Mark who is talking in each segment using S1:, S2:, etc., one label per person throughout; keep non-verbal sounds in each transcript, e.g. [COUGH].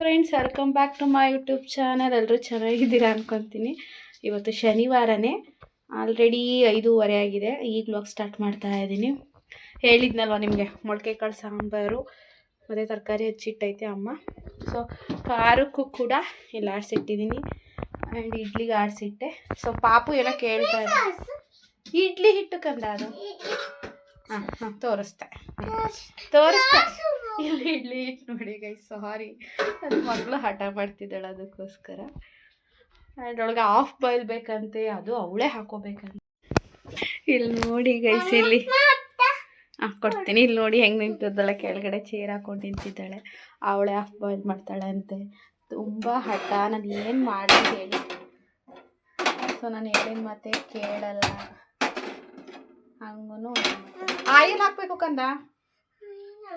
S1: Friends welcome back to my YouTube channel ಎಲ್ಲರೂ ಚೆನ್ನಾಗಿದ್ದೀರಾ ಅನ್ಕೊತೀನಿ. ಇವತ್ತು ಶನಿವಾರನೇ. ಆಲ್ರೆಡಿ ಐದೂವರೆ ಆಗಿದೆ. ಈಗ ಸ್ಟಾರ್ಟ್ ಮಾಡ್ತಾ ಇದ್ದೀನಿ. ಹೇಳಿದ್ನಲ್ವ ನಿಮಗೆ ಮೊಳಕೆ ಕಾಳು ಸಾಂಬಾರು, ಮತ್ತು ತರಕಾರಿ ಹೆಚ್ಚಿಟ್ಟೈತೆ ಅಮ್ಮ. ಸೊ ಖಾರಕ್ಕೂ ಕೂಡ ಇಲ್ಲಿ ಆಡಿಸಿಟ್ಟಿದ್ದೀನಿ. ಆ್ಯಂಡ್ ಇಡ್ಲಿಗೆ ಆಡಿಸಿಟ್ಟೆ. ಸೊ ಪಾಪು ಏನೋ ಕೇಳ್ತಾ ಇದೆ. ಇಡ್ಲಿ ಹಿಟ್ಟು ಕಂದ ಅದು. ಹಾಂ ಹಾಂ, ತೋರಿಸ್ತೆ. ತೋರಿಸ್ತೆ. ಇಲ್ಲಿ ಇಡ್ಲಿ ಹಿಟ್ಟು ನೋಡಿ ಗೈ ಸಾರಿ ನನ್ನ ಮಗಳು ಹಠ ಮಾಡ್ತಿದ್ದಾಳೆ ಅದಕ್ಕೋಸ್ಕರ. ಆ್ಯಂಡ್ ಒಳಗೆ ಆಫ್ ಬಾಯ್ಲ್ ಬೇಕಂತೆ ಅದು ಅವಳೇ ಹಾಕೋಬೇಕಂತ. ಇಲ್ಲಿ ನೋಡಿ ಗೈಸ್ ಇಲ್ಲಿ. ಹಾಂ ಕೊಡ್ತೀನಿ. ಇಲ್ಲಿ ನೋಡಿ ಹೆಂಗೆ ನಿಂತಿದ್ದಾಳೆ ಕೆಳಗಡೆ ಚೇರ್ ಹಾಕೊಂಡು ನಿಂತಿದ್ದಾಳೆ. ಅವಳೇ ಆಫ್ ಬಾಯ್ಲ್ ಮಾಡ್ತಾಳೆ ಅಂತೆ ತುಂಬ ಹಠ ನಾನು ಏನು ಮಾಡಿ ಹೇಳಿ. ಸೊ ನಾನು ಹೇಳಿದ ಮತ್ತೆ ಕೇಳಲ್ಲ. ಹಂಗೂ ಆಯಿಲ್ ಹಾಕ್ಬೇಕು ಕಂದ?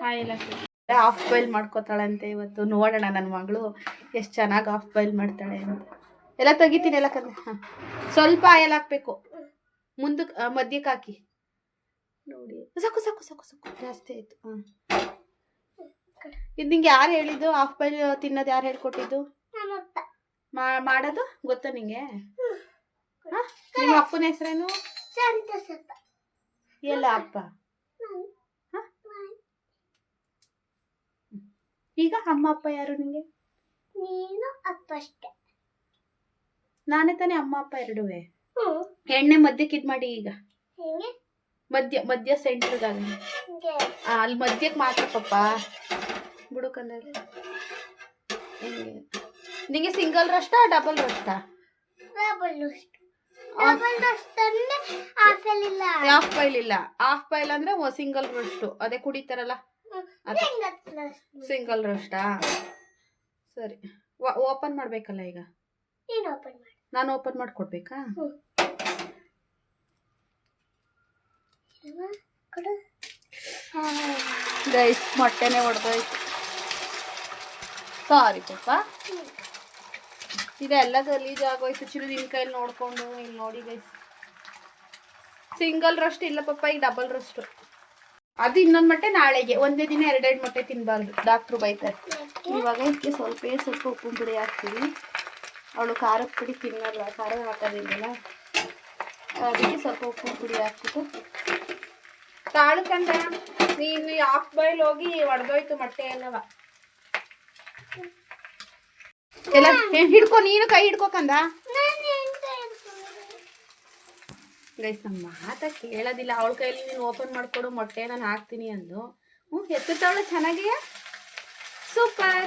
S1: ಆಯಿಲ್ ಹಾಕ್ಬೇಕು. ಆಫ್ ಬಾಯ್ಲ್ ಮಾಡ್ಕೋತಾಳಂತೆ ಇವತ್ತು. ನೋಡೋಣ ನನ್ನ ಮಗಳು ಎಷ್ಟು ಚೆನ್ನಾಗಿ ಆಫ್ ಬಾಯ್ಲ್ ಮಾಡ್ತಾಳೆ ಅಂತ. ಎಲ್ಲ ತೆಗಿತೀನಿ ಎಲ್ಲ ಕಂದ ಹಾಂ. ಸ್ವಲ್ಪ ಆಯಲ್ ಹಾಕ್ಬೇಕು. ಮುಂದಕ್ಕೆ ಮದ್ಯಕ್ಕೆ ಹಾಕಿ. ನೋಡಿ. ಸಾಕು ಸಾಕು ಸಾಕು ಸಾಕು. ಜಾಸ್ತಿ ಆಯಿತು. ಹಾಂ. ಇದು ನಿಂಗೆ ಯಾರು ಹೇಳಿದ್ದು? ಆಫ್ ಬಾಯ್ಲ್ ತಿನ್ನೋದು ಯಾರು ಹೇಳ್ಕೊಟ್ಟಿದ್ದು? ಮಾಡೋದು? ಗೊತ್ತಾ ನಿಂಗೆ? ಹಾಂ? ನಿಮ್ಮ ಅಪ್ಪನ ಹೆಸರೇನು? ಎಲ್ಲ ಅಪ್ಪ ಹ? ಈಗ ಅಮ್ಮ ಅಪ್ಪ ಯಾರು ನಿಮಗೆ
S2: ನೀನು ಅಪ್ಪ ಅಷ್ಟೇ.
S1: ನಾನೇ ತಾನೇ ಅಮ್ಮ ಅಪ್ಪ ಎರಡುವೆ? ಎಣ್ಣೆ ಮಧ್ಯಕ್ಕೆ ಇದು ಮಾಡಿ ಈಗ.
S2: ಮದ್ಯ
S1: ಮಧ್ಯ ಮಧ್ಯ
S2: ಹಿಂಗೆ.
S1: ಅಲ್ಲಿ ಮಧ್ಯಕ್ಕೆ ಮಾತ್ರ ಪಪ್ಪ. ಬುಡುಕಂದ ನಿಂಗೆ ಸಿಂಗಲ್ ರಷ್ಟ ಡಬಲ್ ರಷ್ಟ?
S2: ಡಬಲ್ ಅಂದ್ರೆ ಆಫೆಲಿಲ್ಲ
S1: ಹಾಫ್ ಬೈಲ್ ಇಲ್ಲ. ಹಾಫ್ ಬೈಲ್ ಅಂದ್ರೆ ಸಿಂಗಲ್ ರಷ್ಟು. ಅದೇ ಕುಡಿತಾರಲ್ಲ. ಸಿಂಗಲ್ ರಷ್ಟಾ ಸರಿ. ಓಪನ್ ಮಾಡ್ಬೇಕಲ್ಲ ಈಗ?
S2: ನೀನು ಓಪನ್ ಮಾಡಿ.
S1: ನಾನು ಓಪನ್ ಮಾಡ್ಕೊಡ್ಬೇಕಾ?
S2: ಕೊಡು.
S1: ಗೈಸ್ ಮೊಟ್ಟೆನೆ ಹೊಡೆದೋಯ್ತು ಸಾರಿ ಪಪ್ಪ ಇದೆಲ್ಲ ಗಲೀಜಾಗೋಯ್ತು ಚಿರು ನಿನ್ನ ಕೈಲಿ ನೋಡ್ಕೊಂಡು ಇಲ್ಲಿ ನೋಡಿ ಗೈಸ್. ಸಿಂಗಲ್ ರಸ್ಟ್ ಇಲ್ಲ ಪಪ್ಪ ಈಗ ಡಬಲ್ ರಸ್ಟ್ ಅದು ಇನ್ನೊಂದು ಮೊಟ್ಟೆ ನಾಳೆಗೆ. ಒಂದೇ ದಿನ ಎರಡೆರಡು ಮೊಟ್ಟೆ ತಿನ್ನಬಾರ್ದು ಡಾಕ್ಟ್ರು ಬೈತಾರೆ. ಇವಾಗ ಇದಕ್ಕೆ ಸ್ವಲ್ಪ ಸ್ವಲ್ಪ ಉಪ್ಪು ಪುಡಿ ಹಾಕ್ತೀವಿ ಅವಳು ಖಾರದ ಪುಡಿ ತಿನ್ನಲ್ಲ ಖಾರ ಹಾಕೋದಿಲ್ಲ ಅದಕ್ಕೆ ಸ್ವಲ್ಪ ಉಪ್ಪು ಪುಡಿ ಹಾಕ್ಬಿಟ್ಟು. ತಾಳ್ಕಂಡ ನೀನು ಹಾಫ್ ಬಾಯ್ಲ್ ಹೋಗಿ ಒಡೆದೋಯ್ತು ಮೊಟ್ಟೆ ಎಲ್ಲವ. ಎಲ್ಲ ಹಿಡ್ಕೊ, ನೀನು ಕೈ ಹಿಡ್ಕೊಕಂದ? ಗೈಸ್ ನಮ್ಮ ಮಾತ ಕೇಳೋದಿಲ್ಲ. ಅವಳ ಕೈಯಲ್ಲಿ ನೀನು ಓಪನ್ ಮಾಡಿಕೊಡು, ಮೊಟ್ಟೆ ನಾನು ಹಾಕ್ತೀನಿ ಅಂದು ಹ್ಞೂ ಎತ್ತಿರ್ತಾವಳು ಚೆನ್ನಾಗಿಯಾ? ಸೂಪರ್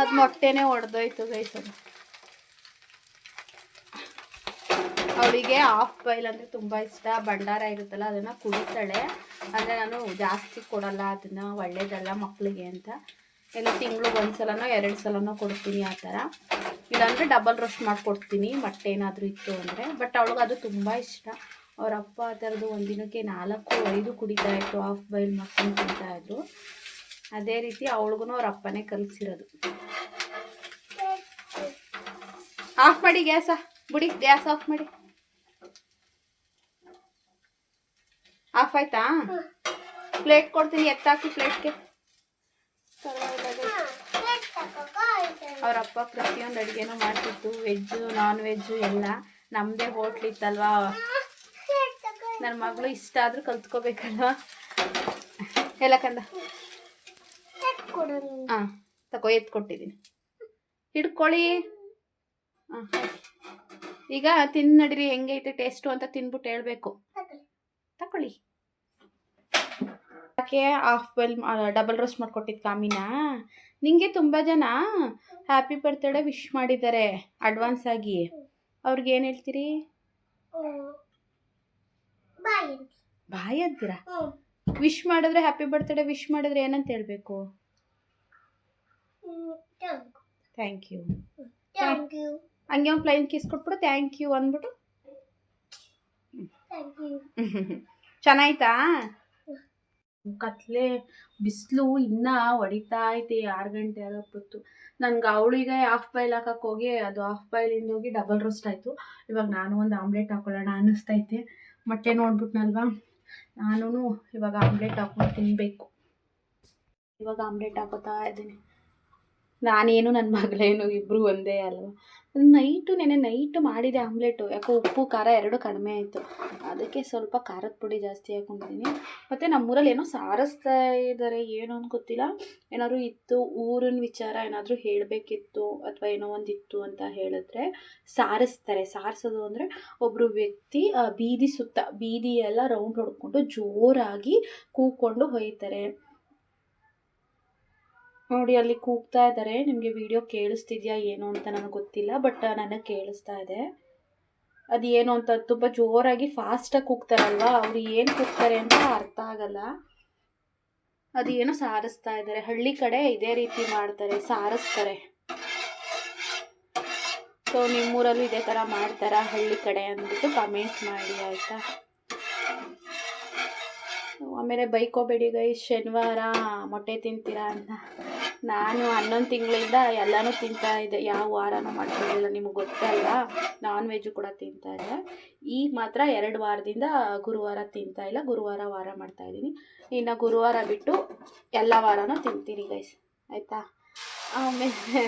S1: ಅದು ಮೊಟ್ಟೆನೇ ಒಡೆದೋಯ್ತು ಗೈಸ್ ಅದು. ಅವಳಿಗೆ ಆಫ್ ಬಾಯ್ಲ್ ಅಂದರೆ ತುಂಬ ಇಷ್ಟ. ಭಂಡಾರ ಇರುತ್ತಲ್ಲ, ಅದನ್ನು ಕುಡಿತಾಳೆ. ಅಂದರೆ ನಾನು ಜಾಸ್ತಿ ಕೊಡಲ್ಲ, ಅದನ್ನು ಒಳ್ಳೇದಲ್ಲ ಮಕ್ಕಳಿಗೆ ಅಂತ. ಎಲ್ಲ ತಿಂಗ್ಳಿಗೆ ಒಂದು ಸಲನೋ ಎರಡು ಸಲನೋ ಕೊಡ್ತೀನಿ ಆ ಥರ. ಇಲ್ಲಾಂದರೆ ಡಬಲ್ ರೋಸ್ಟ್ ಮಾಡಿಕೊಡ್ತೀನಿ ಮೊಟ್ಟೆ ಏನಾದರೂ ಇತ್ತು ಅಂದರೆ. ಬಟ್ ಅವಳಿಗೆ ಅದು ತುಂಬ ಇಷ್ಟ. ಅವ್ರ ಅಪ್ಪ ಆ ಥರದ್ದು ಒಂದಿನಕ್ಕೆ ನಾಲ್ಕು ಐದು ಕುಡಿತಾ ಇತ್ತು ಆಫ್ ಬೈಲ್ ಮಾಡ್ಕೊಂಡು ಕುಡಿತಾ ಇದ್ರು. ಅದೇ ರೀತಿ ಅವಳಿಗೂ ಅವ್ರ ಅಪ್ಪನೇ ಕಲಿಸಿರೋದು. ಆಫ್ ಮಾಡಿ ಗ್ಯಾಸ ಬಿಡಿ ಗ್ಯಾಸ್ ಆಫ್ ಮಾಡಿ. ಆಫ್ ಆಯ್ತಾ? ಪ್ಲೇಟ್ ಕೊಡ್ತೀನಿ ಎತ್ತಾಕಿ ಪ್ಲೇಟ್ಗೆ. ಅವ್ರ ಅಪ್ಪ ಪ್ರತಿಯೊಂದು ಅಡುಗೆನೂ ಮಾಡ್ತಿತ್ತು ವೆಜ್ಜು ನಾನ್ ವೆಜ್ಜು ಎಲ್ಲ. ನಮ್ಮದೇ ಹೋಟ್ಲ್ ಇತ್ತಲ್ವಾ?
S2: ಪ್ಲೇಟ್
S1: ನನ್ನ ಮಗಳು ಇಷ್ಟ ಆದರೂ ಕಲ್ತ್ಕೋಬೇಕಲ್ವಾ? ಎಲ್ಲ ಕಂದ. ಹಾಂ ತಗೋ ಎತ್ತು ಕೊಟ್ಟಿದ್ದೀನಿ ಹಿಡ್ಕೊಳ್ಳಿ ಈಗ ತಿಂದು ನಡೀರಿ ಹೆಂಗೈತೆ ಟೇಸ್ಟು ಅಂತ ತಿನ್ಬಿಟ್ಟು ಹೇಳಬೇಕು. ತಕೊಳ್ಳಿ. ಯಾಕೆ ಹಾಫ್ ವೆಲ್ ಡಬಲ್ ರೋಸ್ಟ್ ಮಾಡಿಕೊಟ್ಟಿದ್ದು ಕಾಮಿನ? ನಿಂಗೆ ತುಂಬ ಜನ ಹ್ಯಾಪಿ ಬರ್ತ್ಡೇ ವಿಶ್ ಮಾಡಿದ್ದಾರೆ ಅಡ್ವಾನ್ಸ್ ಆಗಿ. ಅವ್ರಿಗೆ ಏನು ಹೇಳ್ತೀರಿ?
S2: ಬಾಯ್
S1: ಅಂತೀರಾ? ವಿಶ್ ಮಾಡಿದ್ರೆ ಹ್ಯಾಪಿ ಬರ್ತ್ಡೇ ವಿಶ್ ಮಾಡಿದ್ರೆ ಏನಂತ ಹೇಳಬೇಕು? Thank you. ಹಂಗೆ ಒಂದು ಪ್ಲೈನ್ ಕಿಸ್ ಕೊಟ್ಬಿಟ್ಟು ಥ್ಯಾಂಕ್ ಯು ಅಂದ್ಬಿಟ್ಟು. [LAUGHS] ಚೆನ್ನಾಯ್ತಾ? ಕತ್ಲೆ ಬಿಸಿಲು ಇನ್ನೂ ಹೊಡಿತಾ ಐತೆ ಆರು ಗಂಟೆ ಆಗಪ್ಪತ್ತು ನನ್ಗೆ ಅವಳಿಗೆ ಹಾಫ್ ಬಾಯ್ಲ್ ಹಾಕಕ್ಕೆ ಹೋಗಿ, ಅದು ಹಾಫ್ ಬಾಯ್ಲಿಂದ ಹೋಗಿ ಡಬಲ್ ರೋಸ್ಟ್ ಆಯಿತು. ಇವಾಗ ನಾನು ಒಂದು ಆಮ್ಲೆಟ್ ಹಾಕೊಳ್ಳೋಣ ಅನ್ನಿಸ್ತೈತೆ ಮೊಟ್ಟೆ ನೋಡ್ಬಿಟ್ನಲ್ವಾ? ನಾನು ಇವಾಗ ಆಮ್ಲೆಟ್ ಹಾಕೊಂಡು ತಿನ್ನಬೇಕು ಇವಾಗ ಆಮ್ಲೆಟ್ ಹಾಕೋತಾ ಇದ್ದೀನಿ. ನಾನೇನು ನನ್ನ ಮಗಳೇನು ಇಬ್ಬರು ಒಂದೇ ಅಲ್ವಾ? ನೈಟು ನೆನೆ ನೈಟು ಮಾಡಿದೆ ಆಮ್ಲೆಟು. ಯಾಕೋ ಉಪ್ಪು, ಖಾರ ಎರಡು ಕಡಿಮೆ ಆಯಿತು. ಅದಕ್ಕೆ ಸ್ವಲ್ಪ ಖಾರದ ಪುಡಿ ಜಾಸ್ತಿ ಹಾಕೊಂಡಿದ್ದೀನಿ ಮತ್ತು ನಮ್ಮೂರಲ್ಲಿ ಏನೋ ಸಾರಿಸ್ತಾ ಇದ್ದಾರೆ ಏನು ಅಂತ ಗೊತ್ತಿಲ್ಲ. ಏನಾದರೂ ಇತ್ತು, ಊರಿನ ವಿಚಾರ ಏನಾದರೂ ಹೇಳಬೇಕಿತ್ತು ಅಥವಾ ಏನೋ ಒಂದು ಇತ್ತು ಅಂತ ಹೇಳಿದ್ರೆ ಸಾರಿಸ್ತಾರೆ. ಸಾರಿಸೋದು ಅಂದರೆ ಒಬ್ಬರು ವ್ಯಕ್ತಿ ಬೀದಿ ಸುತ್ತ ಬೀದಿಯೆಲ್ಲ ರೌಂಡ್ ಹೊಡ್ಕೊಂಡು ಜೋರಾಗಿ ಕೂಕೊಂಡು ಹೊಯ್ತಾರೆ. ನೋಡಿ, ಅಲ್ಲಿ ಕೂಗ್ತಾ ಇದ್ದಾರೆ ನಿಮಗೆ ವಿಡಿಯೋ ಕೇಳಿಸ್ತಿದ್ಯಾ ಏನು ಅಂತ ನನಗೆ ಗೊತ್ತಿಲ್ಲ ಬಟ್ ನನಗೆ ಕೇಳಿಸ್ತಾ ಇದೆ. ಅದು ಏನು ಅಂತ ತುಂಬ ಜೋರಾಗಿ ಫಾಸ್ಟಾಗಿ ಕೂಗ್ತಾರಲ್ವ? ಅವರು ಏನು ಕೂಗ್ತಾರೆ ಅಂತ ಅರ್ಥ ಆಗಲ್ಲ. ಅದು ಏನೋ ಸಾರಿಸ್ತಾ ಇದ್ದಾರೆ ಹಳ್ಳಿ ಕಡೆ ಇದೇ ರೀತಿ ಮಾಡ್ತಾರೆ, ಸಾರಿಸ್ತಾರೆ. ಸೊ ನಿಮ್ಮೂರಲ್ಲೂ ಇದೇ ಥರ ಮಾಡ್ತಾರಾ ಹಳ್ಳಿ ಕಡೆ ಅಂದ್ಬಿಟ್ಟು ಕಮೆಂಟ್ ಮಾಡಿ, ಆಯಿತಾ? ಆಮೇಲೆ ಬೈಕೋಬೇಡಿ ಗೈ ಶನಿವಾರ ಮೊಟ್ಟೆ ತಿಂತೀರಾ ಅಂತ. ನಾನು ಹನ್ನೊಂದು ತಿಂಗಳಿಂದ ಎಲ್ಲನೂ ತಿಂತಾ ಇದ್ದೆ. ಯಾವ ವಾರನೂ ಮಾಡ್ಕೊಂಡಿಲ್ಲ, ನಿಮಗೆ ಗೊತ್ತಲ್ಲ ನಾನ್ ವೆಜ್ಜು ಕೂಡ ತಿಂತಾ ಇದ್ದೆ. ಈಗ ಮಾತ್ರ ಎರಡು ವಾರದಿಂದ ಗುರುವಾರ ತಿಂತಾ ಇಲ್ಲ, ಗುರುವಾರ ವಾರ ಮಾಡ್ತಾಯಿದ್ದೀನಿ ಇನ್ನು ಗುರುವಾರ ಬಿಟ್ಟು ಎಲ್ಲ ವಾರನೂ ತಿಂತೀನಿ ಗೈಸ್ ಆಯಿತಾ? ಆಮೇಲೆ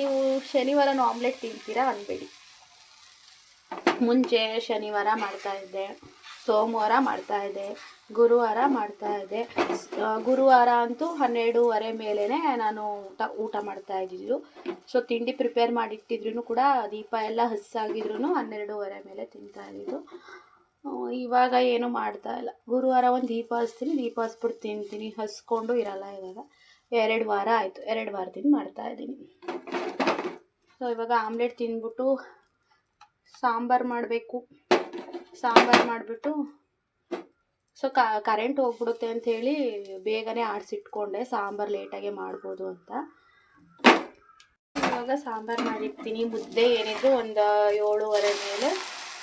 S1: ನೀವು ಶನಿವಾರನೂ ಆಮ್ಲೆಟ್ ತಿಂತೀರಾ ಅನ್ಬೇಡಿ. ಮುಂಚೆ ಶನಿವಾರ ಮಾಡ್ತಾಯಿದ್ದೆ ಸೋಮವಾರ ಮಾಡ್ತಾಯಿದ್ದೆ ಗುರುವಾರ ಮಾಡ್ತಾ ಇದ್ದೆ. ಗುರುವಾರ ಅಂತೂ ಹನ್ನೆರಡೂವರೆ ಮೇಲೇ ನಾನು ಊಟ ಊಟ ಮಾಡ್ತಾ ಇದ್ದಿದ್ದು. ಸೊ ತಿಂಡಿ ಪ್ರಿಪೇರ್ ಮಾಡಿಟ್ಟಿದ್ರು ಕೂಡ ದೀಪ ಎಲ್ಲ ಹಸ್ಸಾಗಿದ್ರು ಹನ್ನೆರಡೂವರೆ ಮೇಲೆ ತಿಂತಾ ಇದ್ದಿದ್ದು. ಇವಾಗ ಏನು ಮಾಡ್ತಾ ಇಲ್ಲ. ಗುರುವಾರ ಒಂದು ದೀಪ ಹಸ್ತೀನಿ, ದೀಪ ಹಸ್ಬಿಟ್ಟು ತಿಂತೀನಿ. ಹಸ್ಕೊಂಡು ಇರಲ್ಲ ಇವಾಗ. ಎರಡು ವಾರ ಆಯಿತು. ಎರಡು ವಾರದಿಂದ ಮಾಡ್ತಾ ಇದ್ದೀನಿ. ಸೊ ಇವಾಗ ಆಮ್ಲೆಟ್ ತಿಂದ್ಬಿಟ್ಟು ಸಾಂಬಾರು ಮಾಡಬೇಕು. ಸಾಂಬಾರು ಮಾಡಿಬಿಟ್ಟು ಸೊ ಕರೆಂಟ್ ಹೋಗ್ಬಿಡುತ್ತೆ ಅಂತ ಹೇಳಿ ಬೇಗನೆ ಆಡಿಸಿಟ್ಕೊಂಡೆ, ಸಾಂಬಾರು ಲೇಟಾಗೆ ಮಾಡ್ಬೋದು ಅಂತ. ಇವಾಗ ಸಾಂಬಾರು ಮಾಡಿರ್ತೀನಿ. ಮುದ್ದೆ ಏನಿದ್ರು ಒಂದು ಏಳುವರೆ ಮೇಲೆ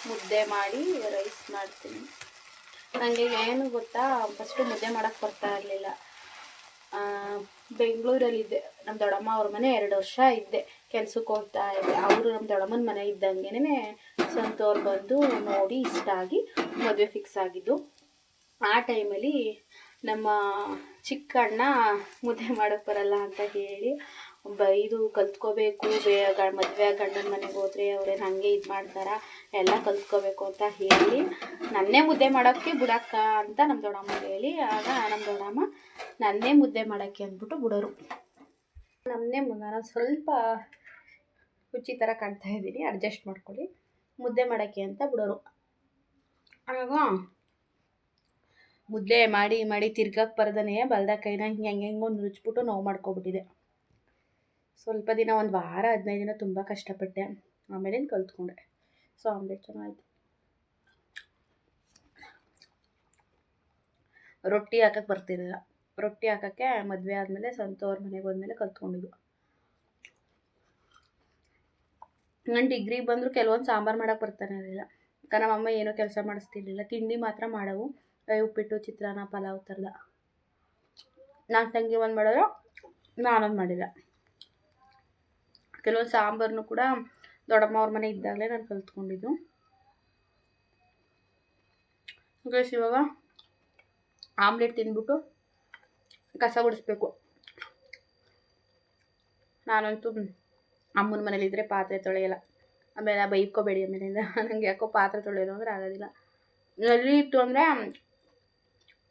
S1: ಮುದ್ದೆ ಮಾಡಿ ರೈಸ್ ಮಾಡ್ತೀನಿ. ನನಗೆ ಏನು ಗೊತ್ತಾ ಫಸ್ಟು ಮುದ್ದೆ ಮಾಡೋಕ್ಕೆ ಬರ್ತಾ ಇರಲಿಲ್ಲ. ಬೆಂಗಳೂರಲ್ಲಿದ್ದೆ ನಮ್ಮ ದೊಡ್ಡಮ್ಮ ಅವ್ರ ಮನೆ ಎರಡು ವರ್ಷ ಇದ್ದೆ. ಕೆಲ್ಸಕ್ಕೆ ಹೋಗ್ತಾ ಇದ್ದೆ. ಅವರು ನಮ್ಮ ದೊಡ್ಡಮ್ಮನ ಮನೆ ಇದ್ದಂಗೆನೇ ಸ್ವಂತವ್ರು ಬಂದು ನೋಡಿ ಇಷ್ಟ ಆಗಿ ಮದುವೆ ಫಿಕ್ಸ್ ಆಗಿದ್ದು. ಆ ಟೈಮಲ್ಲಿ ನಮ್ಮ ಚಿಕ್ಕಣ್ಣ ಮುದ್ದೆ ಮಾಡೋಕ್ಕೆ ಬರಲ್ಲ ಅಂತ ಹೇಳಿ ಬೈದು ಕಲ್ತ್ಕೋಬೇಕು, ಬೇ ಮದುವೆ ಗಂಡನ ಮನೆಗೆ ಹೋದ್ರೆ ಅವ್ರೇನು ಹಾಗೆ ಇದು ಮಾಡ್ತಾರ, ಎಲ್ಲ ಕಲ್ತ್ಕೋಬೇಕು ಅಂತ ಹೇಳಿ ನನ್ನೇ ಮುದ್ದೆ ಮಾಡೋಕ್ಕೆ ಬಿಡಕ್ಕ ಅಂತ ನಮ್ಮ ದೊಡ್ಡಮ್ಮ ಹೇಳಿ, ಆಗ ನಮ್ಮ ದೊಡ್ಡಮ್ಮ ನನ್ನೇ ಮುದ್ದೆ ಮಾಡೋಕ್ಕೆ ಅಂದ್ಬಿಟ್ಟು ಬಿಡೋರು. ನಮ್ಮನ್ನೇ ನಾನು ಸ್ವಲ್ಪ ಹುಚ್ಚಿ ಥರ ಕಾಣ್ತಾ ಇದ್ದೀನಿ, ಅಡ್ಜಸ್ಟ್ ಮಾಡ್ಕೊಳ್ಳಿ. ಮುದ್ದೆ ಮಾಡೋಕ್ಕೆ ಅಂತ ಬಿಡೋರು. ಆಗ ಮುದ್ದೆ ಮಾಡಿ ಮಾಡಿ ತಿರ್ಗಕ್ಕೆ ಬರ್ದನೇ ಬಲ್ದ ಕೈನ ಹಿಂಗೆ ಹೆಂಗೆ ಹೆಂಗೋ ನುಚ್ಬಿಟ್ಟು ನೋವು ಮಾಡ್ಕೊಬಿಟ್ಟಿದೆ. ಸ್ವಲ್ಪ ದಿನ, ಒಂದು ವಾರ, ಹದಿನೈದು ದಿನ ತುಂಬ ಕಷ್ಟಪಟ್ಟೆ. ಆಮೇಲೆ ಕಲ್ತ್ಕೊಂಡೆ. ಸೊ, ಆಮ್ಲೆಟ್ ಚೆನ್ನಾಗಿತ್ತು. ರೊಟ್ಟಿ ಹಾಕಕ್ಕೆ ಬರ್ತಿರಲಿಲ್ಲ. ರೊಟ್ಟಿ ಹಾಕೋಕ್ಕೆ ಮದುವೆ ಆದಮೇಲೆ ಸ್ವಂತವ್ರ ಮನೆಗೆ ಹೋದ್ಮೇಲೆ ಕಲ್ತ್ಕೊಂಡಿದ್ದು. ನನ್ನ ಡಿಗ್ರಿಗೆ ಬಂದರೂ ಕೆಲವೊಂದು ಸಾಂಬಾರು ಮಾಡೋಕ್ಕೆ ಬರ್ತಾನೆ ಇರಲಿಲ್ಲ. ಯಾಕಂದ್ರೆ ನಮ್ಮಮ್ಮ ಏನೂ ಕೆಲಸ ಮಾಡಿಸ್ತಿರ್ಲಿಲ್ಲ. ತಿಂಡಿ ಮಾತ್ರ ಮಾಡವು. ಉಪ್ಪಿಟ್ಟು, ಚಿತ್ರಾನ್ನ, ಪಲಾವ್ ಥರದ ನಾನು ತಂಗಿ ಒಂದು ಮಾಡೋರು ನಾನೊಂದು ಮಾಡಿಲ್ಲ. ಕೆಲವೊಂದು ಸಾಂಬಾರನ್ನು ಕೂಡ ದೊಡ್ಡಮ್ಮ ಅವ್ರ ಮನೆ ಇದ್ದಾಗಲೇ ನಾನು ಕಲ್ತ್ಕೊಂಡಿದ್ದು. ಗೈಸ್, ಇವಾಗ ಆಮ್ಲೆಟ್ ತಿಂದ್ಬಿಟ್ಟು ಕಸ ಗುಡಿಸ್ಬೇಕು. ನಾನಂತೂ ಅಮ್ಮನ ಮನೇಲಿದ್ದರೆ ಪಾತ್ರೆ ತೊಳೆಯಲ್ಲ. ಆಮೇಲೆ ಬೈಕೋಬೇಡಿ ಆಮೇಲಿಂದ. ನನಗೆ ಯಾಕೋ ಪಾತ್ರೆ ತೊಳೆಯೋದು ಅಂದರೆ ಆಗೋದಿಲ್ಲ. ನಲ್ಲಿ ಇತ್ತು ಅಂದರೆ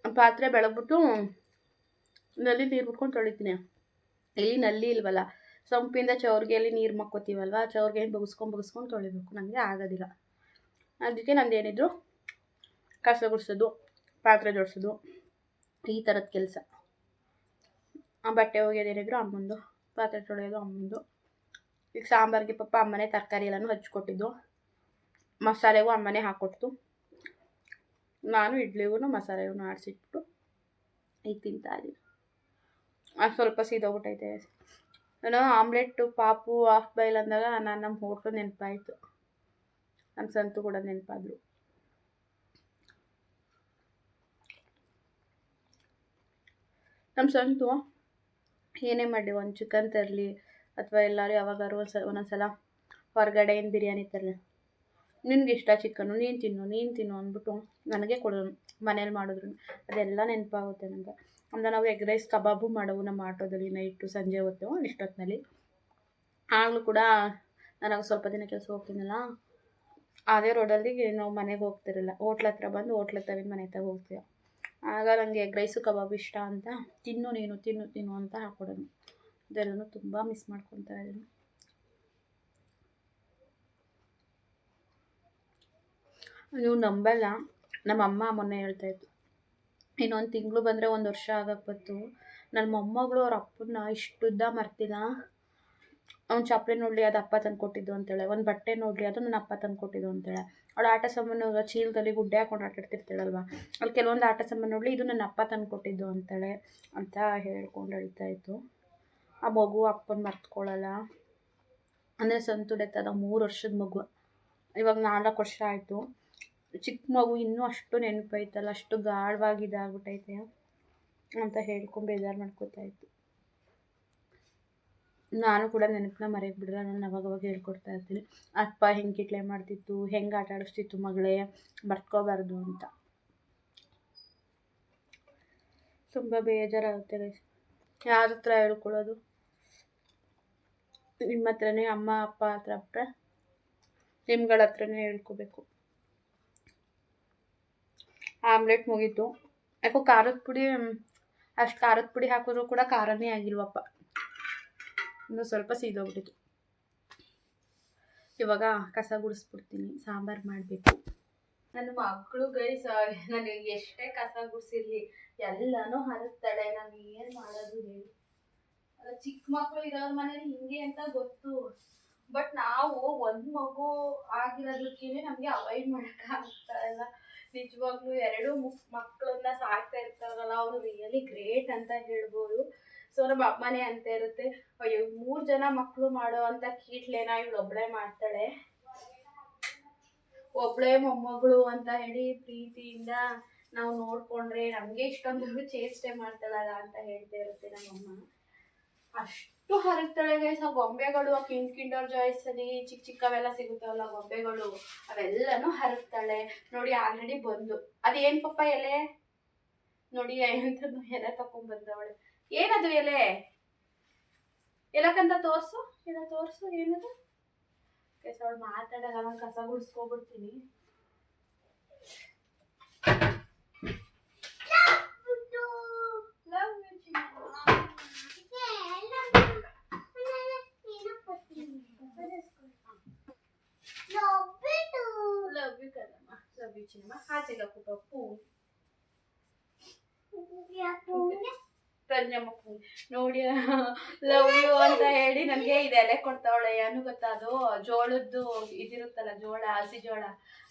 S1: ಪಾತ್ರೆ ಬೆಳಗ್ಬಿಟ್ಟು ನಲ್ಲಿ ನೀರು ಬಿಟ್ಕೊಂಡು ತೊಳಿತೀನಿ. ಇಲ್ಲಿ ನಲ್ಲಿ ಇಲ್ವಲ್ಲ, ಸಂಪಿಂದ ಚೌರ್ಗೆಯಲ್ಲಿ ನೀರು ಮಕ್ಕೋತೀವಲ್ವ, ಚೌರ್ಗೆ ಬಗ್ಸ್ಕೊಂಡು ಬಗ್ಸ್ಕೊಂಡು ತೊಳಿಬೇಕು ನನಗೆ ಆಗೋದಿಲ್ಲ. ಅದಕ್ಕೆ ನಂದು ಏನಿದ್ರು ಕಸ ಗುಡಿಸೋದು, ಪಾತ್ರೆ ಜೋಡಿಸೋದು, ಈ ಥರದ ಕೆಲಸ. ಆ ಬಟ್ಟೆ ಒಗೆಯೋದು ಏನಿದ್ರು ಅಮ್ಮಂದು, ಪಾತ್ರೆ ತೊಳೆಯೋದು ಅಮ್ಮಂದು. ಈಗ ಸಾಂಬಾರಿಗೆ ಪಪ್ಪ ಅಮ್ಮನೇ ತರಕಾರಿ ಎಲ್ಲನೂ ಹಚ್ಕೊಟ್ಟಿದ್ದು. ಮಸಾಲೆಗೂ ಅಮ್ಮನೇ ಹಾಕ್ಕೊಡ್ತು ನಾನು ಇಡ್ಲಿಗೂ ಮಸಾಲೆಗೂ ಆಡಿಸಿಟ್ಬಿಟ್ಟು ಈಗ ತಿಂತಾ ಇದ್ದೀನಿ ಅದು ಸ್ವಲ್ಪ ಸೀದೋಗ್ಬಿಟ್ಟೈತೆ ನಾನು ಆಮ್ಲೆಟ್ಟು ಪಾಪು ಹಾಫ್ ಬಾಯ್ಲ್ ಅಂದಾಗ ನಾನು ನಮ್ಮ ಹೋಟ್ಲು ನೆನಪಾಯಿತು. ನಮ್ಮ ಸಂತು ಕೂಡ ನೆನಪಾದ್ರು. ನಮ್ಮ ಸಂತು ಏನೇ ಮಾಡಿ ಒಂದು ಚಿಕನ್ ತರಲಿ, ಅಥವಾ ಎಲ್ಲರೂ ಯಾವಾಗಾರು ಒಂದು ಸಲ ಒಂದೊಂದು ಸಲ ಹೊರಗಡೆಯಿಂದ ಬಿರಿಯಾನಿ ತರಲಿ. ನಿನ್ಗೆ ಇಷ್ಟ ಚಿಕನ್ನು ನೀನು ತಿನ್ನು ನೀನು ತಿನ್ನು ಅಂದ್ಬಿಟ್ಟು ನನಗೆ ಕೊಡೋನು ಮನೇಲಿ ಮಾಡಿದ್ರು ಅದೆಲ್ಲ ನೆನಪಾಗುತ್ತೆ ನನಗೆ ಅಂದರೆ ನಾವು ಎಗ್ ರೈಸ್ ಕಬಾಬು ಮಾಡವು ನಮ್ಮ ಆಟೋದಲ್ಲಿ ನೈಟು, ಸಂಜೆ ಹೊತ್ತು ಇಷ್ಟೊತ್ತಿನಲ್ಲಿ ಆಗಲೂ ಕೂಡ ನನಗೆ ಸ್ವಲ್ಪ ದಿನ ಕೆಲಸ ಹೋಗ್ತೀನಲ್ಲ ಅದೇ ರೋಡಲ್ಲಿ ನಾವು ಮನೆಗೆ ಹೋಗ್ತಿರಲಿಲ್ಲ ಹೋಟ್ಲ್ ಹತ್ರ ಬಂದು ಹೋಟ್ಲ್ ಹತ್ರ ಮನೆ ಹತ್ರ ಹೋಗ್ತೀವಿ ಆಗ ನನಗೆ ಎಗ್ ರೈಸು ಕಬಾಬ್ ಇಷ್ಟ ಅಂತ, ತಿನ್ನು ನೀನು, ತಿನ್ನು ತಿನ್ನು ಅಂತ ಹಾಕ್ಕೊಡೋನು ಇದೆಲ್ಲನೂ ತುಂಬ ಮಿಸ್ ಮಾಡ್ಕೊತಾ ಇದ್ದೀನಿ. ನೀವು ನಂಬಲ್ಲ. ನಮ್ಮ ಅಮ್ಮ ಮೊನ್ನೆ ಹೇಳ್ತಾ ಇದ್ರು. ಇನ್ನೊಂದು ತಿಂಗಳು ಬಂದರೆ ಒಂದು ವರ್ಷ ಆಗಕ್ಕೆ ಬಂತು. ನನ್ನ ಮೊಮ್ಮಗಳು ಅವ್ರ ಅಪ್ಪನ ಇಷ್ಟುದ್ದ ಮರ್ತಿಲ್ಲ. ಅವ್ನು ಚಪ್ಪಲಿ ನೋಡಲಿ, ಅದು ಅಪ್ಪ ತಂದು ಕೊಟ್ಟಿದ್ದು ಅಂತೇಳೆ. ಒಂದು ಬಟ್ಟೆ ನೋಡಲಿ, ಅದು ನನ್ನ ಅಪ್ಪ ತಂದು ಕೊಟ್ಟಿದ್ದು ಅಂತೇಳೆ. ಅವಳು ಆಟ ಸಾಮಾನು ಚೀಲದಲ್ಲಿ ಗುಡ್ಡೆ ಹಾಕೊಂಡು ಆಟಾಡ್ತಿರ್ತಾಳಲ್ವ. ಅಲ್ಲಿ ಕೆಲವೊಂದು ಆಟ ಸಾಮಾನು ನೋಡಲಿ, ಇದು ನನ್ನ ಅಪ್ಪ ತಂದು ಕೊಟ್ಟಿದ್ದು ಅಂತೇಳೆ ಅಂತ ಹೇಳ್ಕೊಂಡು ಹೇಳ್ತಾ ಇತ್ತು ಆ ಮಗು ಅಪ್ಪನ ಮರ್ತ್ಕೊಳ್ಳಲ್ಲ ಅಂದರೆ ಸಂತು ಡೆತ್ ಅದ ಮೂರು ವರ್ಷದ ಮಗು. ಇವಾಗ ನಾಲ್ಕು ವರ್ಷ ಆಯಿತು. ಚಿಕ್ಕ ಮಗು ಇನ್ನೂ ಅಷ್ಟು ನೆನಪೈತಲ್ಲ, ಅಷ್ಟು ಗಾಢವಾಗಿ ಇದಾಗ್ಬಿಟ್ಟೈತೆ ಅಂತ ಹೇಳ್ಕೊಂಡು ಬೇಜಾರು ಮಾಡ್ಕೋತಾ ಇತ್ತು ನಾನು ಕೂಡ ನೆನಪನ್ನ ಮರೆಯಕ್ಕೆ ಬಿಡಲ್ಲ, ನಾನು ಅವಾಗವಾಗ ಅವಾಗ ಹೇಳ್ಕೊಡ್ತಾ ಇರ್ತೀನಿ. ಅಪ್ಪ ಹೆಂಗೆ ಕಿಟ್ಲೆ ಮಾಡ್ತಿತ್ತು, ಹೆಂಗೆ ಆಟ ಆಡಿಸ್ತಿತ್ತು ಮಗಳೇ ಬರ್ಕೋಬಾರ್ದು ಅಂತ. ತುಂಬ ಬೇಜಾರಾಗುತ್ತೆ ಗೈಸ್ ಯಾರ ಹತ್ರ ಹೇಳ್ಕೊಳ್ಳೋದು? ನಿಮ್ಮ ಹತ್ರನೇ ಅಮ್ಮ, ಅಪ್ಪ ಹತ್ರ ಬಿಟ್ರೆ ನಿಮ್ಗಳ ಹತ್ರನೇ ಹೇಳ್ಕೊಬೇಕು. ಆಮ್ಲೆಟ್ ಮುಗೀತು. ಯಾಕೋ ಖಾರದ ಪುಡಿ ಅಷ್ಟು ಖಾರದ ಪುಡಿ ಹಾಕಿದ್ರು ಕೂಡ ಖಾರನೇ ಆಗಿಲ್ವಪ್ಪ. ಇನ್ನು ಸ್ವಲ್ಪ ಸೀದೋಗ್ಬಿಟ್ಟಿತ್ತು ಇವಾಗ ಕಸ ಗುಡಿಸ್ಬಿಡ್ತೀನಿ, ಸಾಂಬಾರು ಮಾಡಬೇಕು. ನನ್ನ ಮಕ್ಕಳು ಗೈಸ್ ನನಗೆ ಎಷ್ಟೇ ಕಸ ಗುಡಿಸಿರ್ಲಿ, ಎಲ್ಲನೂ ಹರಸ್ತಾಳೆ ನಾನು ಏನು ಮಾಡೋದು ಹೇಳಿ. ಚಿಕ್ಕ ಮಕ್ಕಳು ಇರೋರ ಮನೇಲಿ ಹಿಂಗೆ ಅಂತ ಗೊತ್ತು. ಬಟ್ ನಾವು ಒಂದು ಮಗು ಆಗಿರೋದಕ್ಕೇನೆ ನಮಗೆ ಅವಾಯ್ಡ್ ಮಾಡೋಕ್ಕಾಗ್ತಾ ಇಲ್ಲ. ನಿಜವಾಗ್ಲೂ ಎರಡು ಮುಕ್ ಮಕ್ಕಳನ್ನ ಸಾಕ್ತಾ ಇರ್ತಾರಲ್ಲ, ಅವರು ರಿಯಲಿ ಗ್ರೇಟ್ ಅಂತ ಹೇಳ್ಬೋದು. ಸೊ ನಮ್ಮ ಅಮ್ಮನೇ ಅಂತ ಇರುತ್ತೆ. ಅಯ್ಯೋ, ಮೂರು ಜನ ಮಕ್ಕಳು ಮಾಡೋ ಅಂತ ಕೀಟ್ಲೇನ ಇವಳು ಒಬ್ಬಳೇ ಮಾಡ್ತಾಳೆ. ಒಬ್ಬಳೇ ಮೊಮ್ಮಗಳು ಅಂತ ಹೇಳಿ ಪ್ರೀತಿಯಿಂದ ನಾವು ನೋಡ್ಕೊಂಡ್ರೆ ನಮಗೆ ಇಷ್ಟೊಂದು [LAUGHS] ಚೇಷ್ಟೆ ಮಾಡ್ತಾಳಲ್ಲ ಅಂತ ಹೇಳ್ತಾ ಇರುತ್ತೆ ನಮ್ಮಮ್ಮ ಅಷ್ಟು ಹರಿತಾಳೆ ಗೈಸ್ ಆ ಗೊಂಬೆಗಳು, ಆ ಕಿಂಡ್ ಕಿಂಡರ್ ಜಾಯ್ಸ್ ಅಲ್ಲಿ ಚಿಕ್ಕ ಚಿಕ್ಕವೆಲ್ಲ ಸಿಗುತ್ತವಲ್ಲ ಗೊಂಬೆಗಳು, ಅವೆಲ್ಲನೂ ಹರಿತಾಳೆ ನೋಡಿ ಆಲ್ರೆಡಿ ಬಂದು. ಅದೇನ್ ಪಪ್ಪ ಎಲೆ? ನೋಡಿ ಎಂಥದ್ದು ಎಲೆ ತಕೊಂಡ್ ಬಂದವಳೆ. ಏನದು ಎಲೆ? ಎಲ್ಲಕ್ಕಂತ ತೋರ್ಸು. ಎಲ್ಲ ತೋರ್ಸು, ಏನದು? ಅವಳು ಮಾತಾಡಲ್ಲ, ನಾನು ಕಸ ಗುಡಿಸ್ಕೊಬಿಡ್ತೀನಿ. ಲವ್ ಯು ಕದಮ್ಮ ಲವ್ ಯು ಚಿನ್ನಮ್ಮ ಆಚೆಗೆ ಪಪ್ಪು ರಂಜಮ್ಮ ಪೂ ನೋಡಿ ಲವ್ ಯು ಅಂತ ಹೇಳಿ ನನಗೆ ಇದು. ಎಲೆ ಕೊಡ್ತಾವಳೆ ಏನು ಗೊತ್ತಾ ಅದು? ಜೋಳದ್ದು ಇದಿರುತ್ತಲ್ಲ, ಜೋಳ, ಹಸಿ ಜೋಳ.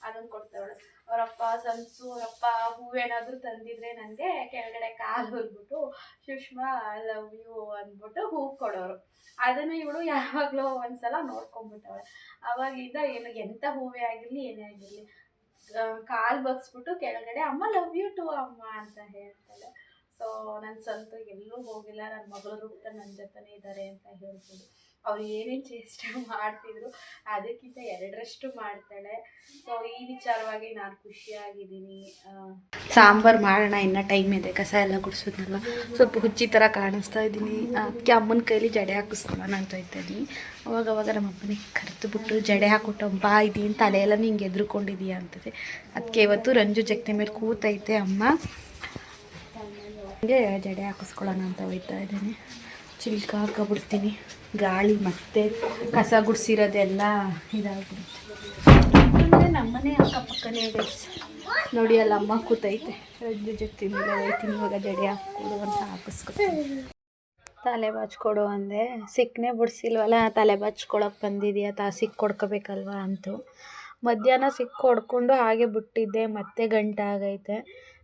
S1: ಅದನ್ನು ಕೊಡ್ತಾವಳೆ. ಅವರಪ್ಪ ಸನ್ಸು ಅವರಪ್ಪ ಹೂವೇನಾದರೂ ತಂದಿದ್ರೆ ನನಗೆ ಕೆಳಗಡೆ ಕಾಲು ಹೊರ್ಬಿಟ್ಟು ಸುಷ್ಮಾ ಲವ್ ಯು ಅಂದ್ಬಿಟ್ಟು ಹೂ ಕೊಡೋರು. ಅದನ್ನು ಇವಳು ಯಾವಾಗಲೂ ಒಂದ್ಸಲ ನೋಡ್ಕೊಂಡ್ಬಿಟ್ಟವಳೆ ಅವಾಗಿಂದ ಏನು ಎಂಥ ಹೂವೇ ಆಗಿರಲಿ, ಏನೇ ಆಗಿರಲಿ ಕಾಲು ಬಗ್ಸ್ಬಿಟ್ಟು ಕೆಳಗಡೆ, ಅಮ್ಮ ಲವ್ ಯು ಟು ಅಮ್ಮ ಅಂತ ಹೇಳ್ತಾಳೆ. ಸೊ ನನ್ನ ಸ್ವಂತ ಎಲ್ಲೂ ಹೋಗಿಲ್ಲ. ನನ್ನ ಮಗಳು ರೂಪ ನನ್ನ ಜೊತೆನೇ ಇದ್ದಾರೆ ಅಂತ ಹೇಳ್ಬೋದು. ಅವ್ರು ಏನೇನು ಚೇಷ್ಟೆ ಮಾಡ್ತಿದ್ರು ಅದಕ್ಕಿಂತ ಎರಡರಷ್ಟು ಮಾಡ್ತಾಳೆ. ಸೊ ಈ ವಿಚಾರವಾಗಿ ನಾನು ಖುಷಿಯಾಗಿದ್ದೀನಿ. ಸಾಂಬಾರು ಮಾಡೋಣ, ಇನ್ನೂ ಟೈಮ್ ಇದೆ, ಕಸ ಎಲ್ಲ ಗುಡಿಸೋದಲ್ಲ ಸ್ವಲ್ಪ ಹುಚ್ಚಿ ಥರ ಕಾಣಿಸ್ತಾ ಇದ್ದೀನಿ. ಅದಕ್ಕೆ ಅಮ್ಮನ ಕೈಲಿ ಜಡೆ ಹಾಕಿಸ್ಕೊಳ್ಳೋಣ ಅಂತ ಇದ್ದೀನಿ. ಅವಾಗ ಅವಾಗ ನಮ್ಮ ಅಮ್ಮನಿಗೆ ಕರೆದು ಬಿಟ್ಟು ಜಡೆ ಹಾಕ್ಬಿಟ್ಟು ಬಾ ಇದೀನಿ ತಲೆ ಎಲ್ಲ ನಿಂಗೆ ಎದ್ರುಕೊಂಡಿದೀಯ ಅಂತದೆ. ಅದಕ್ಕೆ ಇವತ್ತು ರಂಜು ಜಗ್ತಿ ಮೇಲೆ ಕೂತೈತೆ ಅಮ್ಮ. ಹಂಗೆ ಜಡೆ ಹಾಕಿಸ್ಕೊಳ್ಳೋಣ ಅಂತ ಹೋಗ್ತಾ ಇದ್ದೀನಿ. ಚಿಲ್ಕ ಹಾಕೊಬಿಡ್ತೀನಿ. ಗಾಳಿ ಮತ್ತೆ ಕಸ ಗುಡಿಸಿರೋದೆಲ್ಲ ಇದಾಗ್ಬಿಡುತ್ತೆ. ನಮ್ಮನೆ ಅಕ್ಕಪಕ್ಕನೇ ಇದೆ. ನೋಡಿ ಅಲ್ಲಿ ಅಮ್ಮ ಕೂತೈತೆ. ಜೊತೆ ಇವಾಗ ಜಡೆ ಹಾಕ್ಕೊಡು ಅಂತ ಹಾಕಿಸ್ಕೊತೀನಿ. ತಲೆ ಬಾಚ್ಕೊಡು ಅಂದೆ. ಸಿಕ್ಕನೆ ಬಿಡಿಸಿಲ್ವಲ್ಲ, ತಲೆ ಬಾಚ್ಕೊಳಕ್ಕೆ ಬಂದಿದೆಯಾ ತಾ ಸಿಕ್ ಕೊಡ್ಕೋಬೇಕಲ್ವಾ ಅಂತು. ಮಧ್ಯಾಹ್ನ ಸಿಕ್ಕು ಹೊಡ್ಕೊಂಡು ಹಾಗೆ ಬಿಟ್ಟಿದ್ದೆ, ಮತ್ತೆ ಗಂಟೆ ಆಗೈತೆ.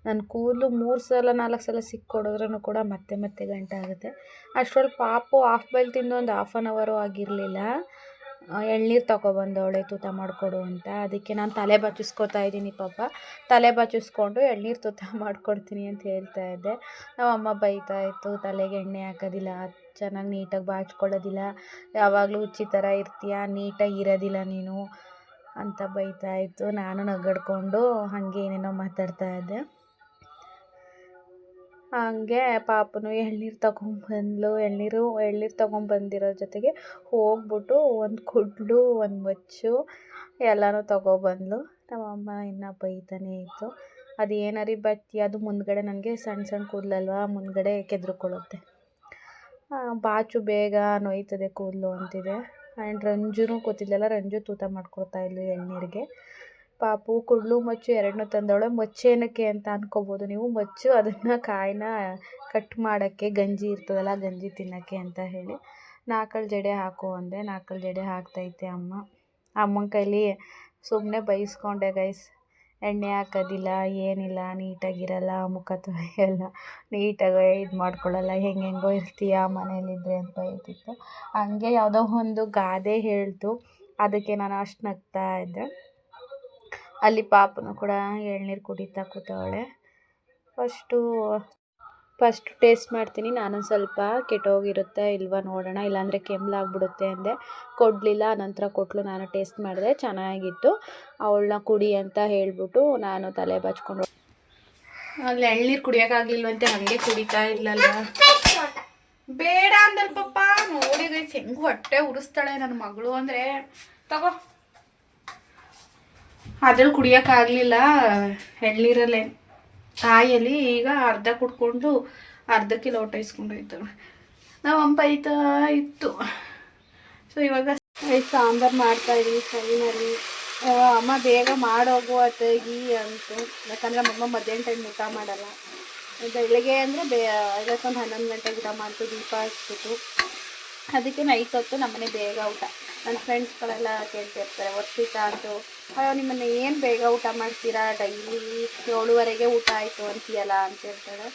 S1: ನನ್ನ ಕೂದಲು ಮೂರು ಸಲ, ನಾಲ್ಕು ಸಲ ಸಿಕ್ಕೊಡಿದ್ರೂ ಕೂಡ ಮತ್ತೆ ಮತ್ತೆ ಗಂಟೆ ಆಗುತ್ತೆ ಅಷ್ಟರಲ್ಲಿ ಪಾಪು ಹಾಫ್ ಬೈಲ್ ತಿಂದು ಒಂದು ಹಾಫ್ ಆನ್ ಅವರು ಆಗಿರಲಿಲ್ಲ. ಎಳ್ನೀರು ತೊಗೊಬಂದವಳೆ ತೂತ ಮಾಡಿಕೊಡು ಅಂತ. ಅದಕ್ಕೆ ನಾನು ತಲೆ ಬಾಚಿಸ್ಕೊತಾ ಇದ್ದೀನಿ ಪಾಪ. ತಲೆ ಬಾಚಿಸ್ಕೊಂಡು ಎಳ್ನೀರು ತೂತ [LAUGHS] ಮಾಡಿಕೊಡ್ತೀನಿ ಅಂತ ಹೇಳ್ತಾ ಇದ್ದೆ. ನಮ್ಮ ಅಮ್ಮ ಬೈತಾ ಇತ್ತು, ತಲೆಗೆ ಎಣ್ಣೆ ಹಾಕೋದಿಲ್ಲ, ಚೆನ್ನಾಗಿ ನೀಟಾಗಿ ಬಾಚ್ಕೊಳ್ಳೋದಿಲ್ಲ. ಯಾವಾಗಲೂ ಹುಚ್ಚಿ ಥರ ಇರ್ತೀಯ, ನೀಟಾಗಿ ಇರೋದಿಲ್ಲ ನೀನು ಅಂತ ಬೈತಾ ಇತ್ತು. ನಾನು ನಗಡ್ಕೊಂಡು ಹಾಗೆ ಏನೇನೋ ಮಾತಾಡ್ತಾ ಇದ್ದೆ. ಹಂಗೆ ಪಾಪನು ಎಳ್ನೀರು ತಗೊಂಬಂದ್ಲು. ಎಳನೀರು, ಎಳ್ನೀರು ತಗೊಂಬಂದಿರೋ ಜೊತೆಗೆ ಹೋಗ್ಬಿಟ್ಟು ಒಂದು ಕುಡ್ಲು, ಒಂದು ಮಚ್ಚು ಎಲ್ಲನೂ ತಗೊಬಂದ್ಲು. ನಮ್ಮಮ್ಮ ಇನ್ನೂ ಬೈತಾನೆ ಇತ್ತು. ಅದು ಏನಾರು ಬತ್ತಿ, ಅದು ಮುಂದ್ಗಡೆ ನನಗೆ ಸಣ್ಣ ಸಣ್ಣ ಕೂದಲಲ್ವಾ? ಮುಂದ್ಗಡೆ ಕೆದ್ರುಕೊಳ್ಳುತ್ತೆ. ಬಾಚು ಬೇಗ ನೋಯ್ತದೆ ಕೂದಲು ಅಂತಿದೆ. ಆ್ಯಂಡ್ ರಂಜುನೂ ಕೂತಿದ್ಲಲ್ಲ, ರಂಜು ತೂತ ಮಾಡ್ಕೊಡ್ತಾ ಇದ್ಲು ಎಳ್ನೀರಿಗೆ. ಪಾಪು ಕುಡ್ಲು ಮಚ್ಚು ಎರಡನ್ನೂ ತಂದವಳೆ. ಮಚ್ಚೇನಕ್ಕೆ ಅಂತ ಅನ್ಕೋಬೋದು ನೀವು. ಮಚ್ಚು ಅದನ್ನು ಕಾಯಿನ ಕಟ್ ಮಾಡೋಕ್ಕೆ ಗಂಜಿ ಇರ್ತದಲ್ಲ, ಗಂಜಿ ತಿನ್ನೋಕ್ಕೆ ಅಂತ ಹೇಳಿ. ನಾಲ್ಕಲ್ ಜಡೆ ಹಾಕು ಅಂದೆ. ನಾಲ್ಕಲ್ ಜಡೆ ಹಾಕ್ತೈತೆ ಅಮ್ಮ. ಅಮ್ಮನ ಕೈಲಿ ಸುಮ್ಮನೆ ಬೈಸ್ಕೊಂಡೆ ಗೈಸ್ ಎಣ್ಣೆ ಹಾಕೋದಿಲ್ಲ, ಏನಿಲ್ಲ, ನೀಟಾಗಿರಲ್ಲ, ಮುಖ ತೊಳೆಯಲ್ಲ, ನೀಟಾಗಿ ಇದು ಮಾಡ್ಕೊಳ್ಳಲ್ಲ ಹೆಂಗೆ ಹೆಂಗೋ ಇರ್ತೀಯ ಮನೇಲಿದ್ದರೆ ಅಂತ ಬೈತಿತ್ತು ಹಂಗೆ ಯಾವುದೋ ಒಂದು ಗಾದೆ ಹೇಳ್ತು. ಅದಕ್ಕೆ ನಾನು ಅಷ್ಟು ನಗ್ತಾ ಇದ್ದೆ. ಅಲ್ಲಿ ಪಾಪನು ಕೂಡ ಎಳ್ನೀರು ಕುಡಿತಾ ಕೂತವಳೆ. ಫಸ್ಟು ಫಸ್ಟ್ ಟೇಸ್ಟ್ ಮಾಡ್ತೀನಿ. ನಾನೊಂದು ಸ್ವಲ್ಪ ಕೆಟ್ಟೋಗಿರುತ್ತೆ ಇಲ್ವಾ ನೋಡೋಣ. ಇಲ್ಲಾಂದರೆ ಕೆಮ್ಮಲಾಗ್ಬಿಡುತ್ತೆ ಅಂದೆ. ಕೊಡಲಿಲ್ಲ, ನಂತರ ಕೊಟ್ಟಲು ನಾನು ಟೇಸ್ಟ್ ಮಾಡಿದೆ. ಚೆನ್ನಾಗಿತ್ತು. ಅವಳನ್ನ ಕುಡಿ ಅಂತ ಹೇಳಿಬಿಟ್ಟು ನಾನು ತಲೆ ಬಾಚ್ಕೊಂಡು ಅಲ್ಲಿ ಎಳ್ನೀರು ಕುಡಿಯೋಕ್ಕಾಗಿಲ್ವಂತೆ ಹಾಗೆ ಕುಡಿತಾ ಇಲ್ಲಲ್ಲ ಬೇಡ ಅಂದಲ್ ಪಪ್ಪ. ನೋಡಿ ಹೆಂಗೆ ಹೊಟ್ಟೆ ಉರಿಸ್ತಾಳೆ ನನ್ನ ಮಗಳು ಅಂದರೆ. ತಗೋ. ಅದ್ರಲ್ಲಿ ಕುಡಿಯೋಕ್ಕಾಗಲಿಲ್ಲ ಎಳ್ನೀರಲ್ಲೇ. ಕಾಯಲ್ಲಿ ಈಗ ಅರ್ಧ ಕುಡ್ಕೊಂಡು ಅರ್ಧಕ್ಕೆ ಲೋಟ ಇಸ್ಕೊಂಡು ಹೋಯ್ತು ನಾವು ಅಂಪ ಐತಾ ಇತ್ತು. ಸೊ ಇವಾಗ ಸಾಂಬಾರು ಮಾಡ್ತಾ ಇದೀವಿ ಸೈನಲ್ಲಿ ಅಮ್ಮ ಬೇಗ ಮಾಡೋಗು ಅತ್ತಗಿ ಅಂತು. ಯಾಕಂದ್ರೆ ನಮ್ಮಮ್ಮ ಮಧ್ಯಾಹ್ನ ಟೈಮ್ ಊಟ ಮಾಡಲ್ಲ. ಬೆಳಗ್ಗೆ ಅಂದರೆ ಬೇ ಅದಕ್ಕೊಂದು ಹನ್ನೊಂದು ಗಂಟೆಗೆ ಊಟ ಮಾಡ್ತು, ದೀಪ ಹಚ್ಬಿಟ್ಟು ಅದಕ್ಕೆ ನೈಟ್ ಹೊತ್ತು ನಮ್ಮನೆ ಬೇಗ ಊಟ. ನನ್ನ ಫ್ರೆಂಡ್ಸ್ಗಳೆಲ್ಲ ಕೇಳ್ತಿರ್ತಾರೆ, ವರ್ಷಿತ ಅಂತು. ಅಯ್ಯೋ, ನಿಮ್ಮನ್ನ ಏನು ಬೇಗ ಊಟ ಮಾಡ್ತೀರಾ? ಡೈಲಿ ಏಳುವರೆಗೆ ಊಟ ಆಯಿತು ಅಂತೀಯಲ್ಲ ಅಂತ ಹೇಳ್ತಾಳೆ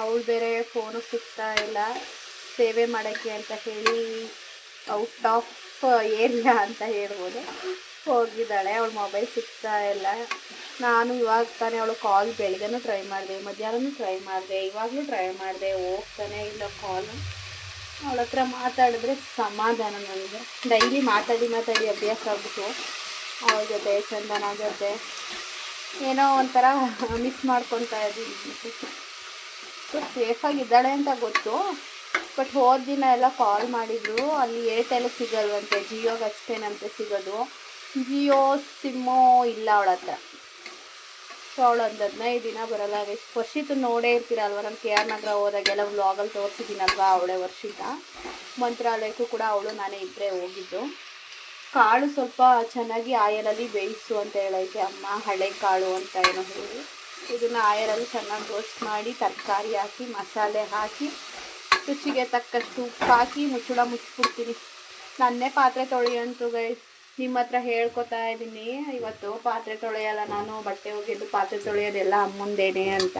S1: ಅವಳು ಬೇರೆ ಫೋನು ಸಿಗ್ತಾ ಇಲ್ಲ. ಸೇವೆ ಮಾಡೋಕ್ಕೆ ಅಂತ ಹೇಳಿ ಔಟ್ ಆಫ್ ಏರಿಯಾ ಅಂತ ಹೇಳ್ಬೋದು. ಹೋಗಿದ್ದಾಳೆ, ಅವಳು ಮೊಬೈಲ್ ಸಿಗ್ತಾ ಇಲ್ಲ. ನಾನು ಇವಾಗ ತಾನೇ ಅವಳು ಕಾಲ್ ಬೆಳಗ್ಗೆನೂ ಟ್ರೈ ಮಾಡಿದೆ, ಮಧ್ಯಾಹ್ನನೂ ಟ್ರೈ ಮಾಡಿದೆ, ಇವಾಗಲೂ ಟ್ರೈ ಮಾಡಿದೆ, ಹೋಗ್ತಾನೆ ಇಲ್ಲ ಕಾಲು ಅವಳ ಹತ್ರ ಮಾತಾಡಿದ್ರೆ ಸಮಾಧಾನ ನನಗೆ. ಡೈಲಿ ಮಾತಾಡಿ ಮಾತಾಡಿ ಅಭ್ಯಾಸ ಆಗ್ಬಿಟ್ಟು ಅವಳ ಜೊತೆ, ಚಂದನ ಜೊತೆ. ಏನೋ ಒಂಥರ ಮಿಸ್ ಮಾಡ್ಕೊತಾ ಇದ್ದೀನಿ. ಸೊ ಸೇಫಾಗಿದ್ದಾಳೆ ಅಂತ ಗೊತ್ತು. ಬಟ್ ಹೋದ ದಿನ ಎಲ್ಲ ಕಾಲ್ ಮಾಡಿದ್ರು. ಅಲ್ಲಿ ಏರ್ಟೆಲ್ ಸಿಗಲ್ವಂತೆ ಜಿಯೋಗೆ ಅಷ್ಟೇನಂತೆ ಸಿಗೋದು. ಜಿಯೋ ಸಿಮ್ಮು ಇಲ್ಲ ಅವಳ ಹತ್ರ. ಸೊ ಅವಳು ಒಂದು ಹದಿನೈದು ದಿನ ಬರಲ್ಲ. ಎಷ್ಟು ವರ್ಷಿತ್ತು ನೋಡೇ ಇರ್ತೀರಲ್ವ? ನಾನು ಕೆ ಆರ್ ನಗರ ಹೋದಾಗೆಲ್ಲ ವ್ಲಾಗಲ್ಲಿ ತೋರಿಸಿದ್ದೀನಲ್ವ ಅವಳೇ ವರ್ಷಿತ? ಮಂತ್ರಾಲಯಕ್ಕೂ ಕೂಡ ಅವಳು ನಾನೇ ಇಬ್ಬರೇ ಹೋಗಿದ್ದು. ಕಾಳು ಸ್ವಲ್ಪ ಚೆನ್ನಾಗಿ ಆಯಲಲ್ಲಿ ಬೇಯಿಸು ಅಂತ ಹೇಳೈತೆ ಅಮ್ಮ, ಹಳೆ ಕಾಳು ಅಂತ ಏನೋ ಹೇಳಿ. ಇದನ್ನು ಆಯಲಲ್ಲಿ ಚೆನ್ನಾಗಿ ರೋಸ್ಟ್ ಮಾಡಿ ತರಕಾರಿ ಹಾಕಿ, ಮಸಾಲೆ ಹಾಕಿ, ರುಚಿಗೆ ತಕ್ಕಷ್ಟು ಉಪ್ಪು ಹಾಕಿ, ಮುಚ್ಚಳ ಮುಚ್ಚಿಬಿಡ್ತೀನಿ. ನನ್ನೇ ಪಾತ್ರೆ ತೊಳೆಯಂತು ಗೈ ನಿಮ್ಮ ಹತ್ರ ಹೇಳ್ಕೊತಾ ಇದ್ದೀನಿ. ಇವತ್ತು ಪಾತ್ರೆ ತೊಳೆಯಲ್ಲ ನಾನು, ಬಟ್ಟೆ ಒಗೆದು ಪಾತ್ರೆ ತೊಳೆಯೋದೆಲ್ಲ ಅಮ್ಮಂದೇನೆ ಅಂತ.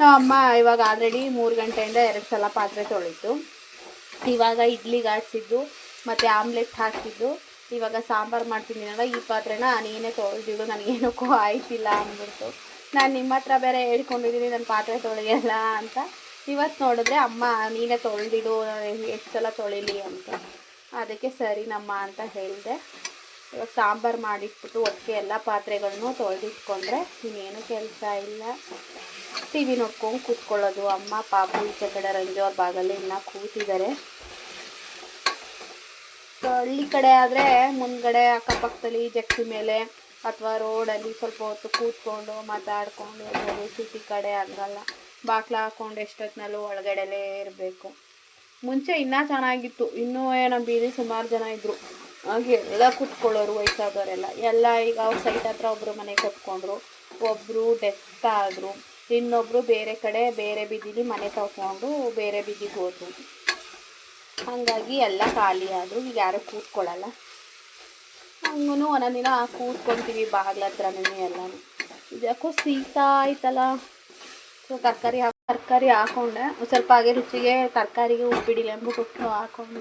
S1: ನಾವು ಅಮ್ಮ ಇವಾಗ ಆಲ್ರೆಡಿ ಮೂರು ಗಂಟೆಯಿಂದ ಎರಡು ಸಲ ಪಾತ್ರೆ ತೊಳೀತು. ಇವಾಗ ಇಡ್ಲಿಗೆ ಆಡಿಸಿದ್ದು ಮತ್ತು ಆಮ್ಲೆಟ್ ಹಾಕಿದ್ದು ಇವಾಗ ಸಾಂಬಾರು ಮಾಡ್ತಿದ್ದೀನಲ್ಲ ಈ ಪಾತ್ರೆನ ನೀನೇ ತೊಳೆದಿಡು ನನಗೇನಕ್ಕೂ ಆಯ್ತಿಲ್ಲ ಅಂದ್ಬಿಟ್ಟು ನಾನು ನಿಮ್ಮ ಹತ್ರ ಬೇರೆ ಹೇಳ್ಕೊಂಡಿದ್ದೀನಿ ನನ್ನ ಪಾತ್ರೆ ತೊಳೆಯಲ್ಲ ಅಂತ. ಇವತ್ತು ನೋಡಿದ್ರೆ ಅಮ್ಮ, ನೀನೇ ತೊಳೆದಿಡು ಎಷ್ಟು ಸಲ ತೊಳಿಲಿ ಅಂತ. ಅದಕ್ಕೆ ಸರಿ ನಮ್ಮ ಅಂತ ಹೇಳಿದೆ. ಇವಾಗ ಸಾಂಬಾರು ಮಾಡಿಟ್ಬಿಟ್ಟು ಒಟ್ಟಿಗೆ ಎಲ್ಲ ಪಾತ್ರೆಗಳನ್ನು ತೊಳೆದಿಟ್ಕೊಂಡ್ರೆ ಇನ್ನೇನು ಕೆಲಸ ಇಲ್ಲ. ಟಿ ವಿ ನೋಡ್ಕೊಂಡು ಕೂತ್ಕೊಳ್ಳೋದು. ಅಮ್ಮ, ಪಾಪು ಈಚೆ ಕಡೆ ರಂಜು ಅವ್ರ ಭಾಗಲ್ಲಿ ಇನ್ನೂ ಕೂತಿದ್ದಾರೆ. ಹಳ್ಳಿ ಕಡೆ ಆದರೆ ಮುಂದ್ಗಡೆ ಅಕ್ಕಪಕ್ಕದಲ್ಲಿ ಜಕ್ಕಿ ಮೇಲೆ ಅಥವಾ ರೋಡಲ್ಲಿ ಸ್ವಲ್ಪ ಹೊತ್ತು ಕೂತ್ಕೊಂಡು ಮಾತಾಡ್ಕೊಂಡು ಇರ್ಬೋದು. ಸಿಟಿ ಕಡೆ ಹಂಗಲ್ಲ. ಬಾಕ್ಲ ಹಾಕ್ಕೊಂಡು ಎಷ್ಟೊತ್ತಿನಲ್ಲೂ ಒಳಗಡೆಲೇ ಇರಬೇಕು. ಮುಂಚೆ ಇನ್ನೂ ಚೆನ್ನಾಗಿತ್ತು. ಇನ್ನೂ ನಮ್ಮ ಬೀದಿ ಸುಮಾರು ಜನ ಇದ್ದರು ಹಾಗೆ ಎಲ್ಲ ಕೂತ್ಕೊಳ್ಳೋರು, ವಯಸ್ಸಾದವರೆಲ್ಲ. ಎಲ್ಲ ಈಗ ಅವ್ರ ಸೈಟ್ ಹತ್ರ ಒಬ್ಬರು ಮನೆ ಕಟ್ಕೊಂಡ್ರು. ಒಬ್ಬರು ಡೆತ್ ಆದರು. ಇನ್ನೊಬ್ಬರು ಬೇರೆ ಕಡೆ, ಬೇರೆ ಬೀದಿಲಿ ಮನೆ ತಗೊಂಡು ಬೇರೆ ಬೀದಿಗೆ ಹೋದ್ರು. ಹಾಗಾಗಿ ಎಲ್ಲ ಖಾಲಿ ಆದರೂ ಈಗ ಯಾರೂ ಕೂತ್ಕೊಳ್ಳಲ್ಲ. ಹಂಗೂ ಒಂದೊಂದು ದಿನ ಕೂತ್ಕೊತೀವಿ ಬಾಗ್ಲ ಹತ್ರನೇ ಎಲ್ಲ ಇದ್ಯಾಕೋ ಸೀತಾ ಆಯ್ತಲ್ಲ. ಸೊ ತರಕಾರಿ ಹಾಕಿ, ತರಕಾರಿ ಹಾಕೊಂಡೆ. ಸ್ವಲ್ಪ ಹಾಗೆ ರುಚಿಗೆ ತರಕಾರಿಗೆ ಉಪ್ಪಿಡಿಲ್ಲ ಅಂದ್ಬಿಟ್ಟು ಹಾಕೊಂಡು.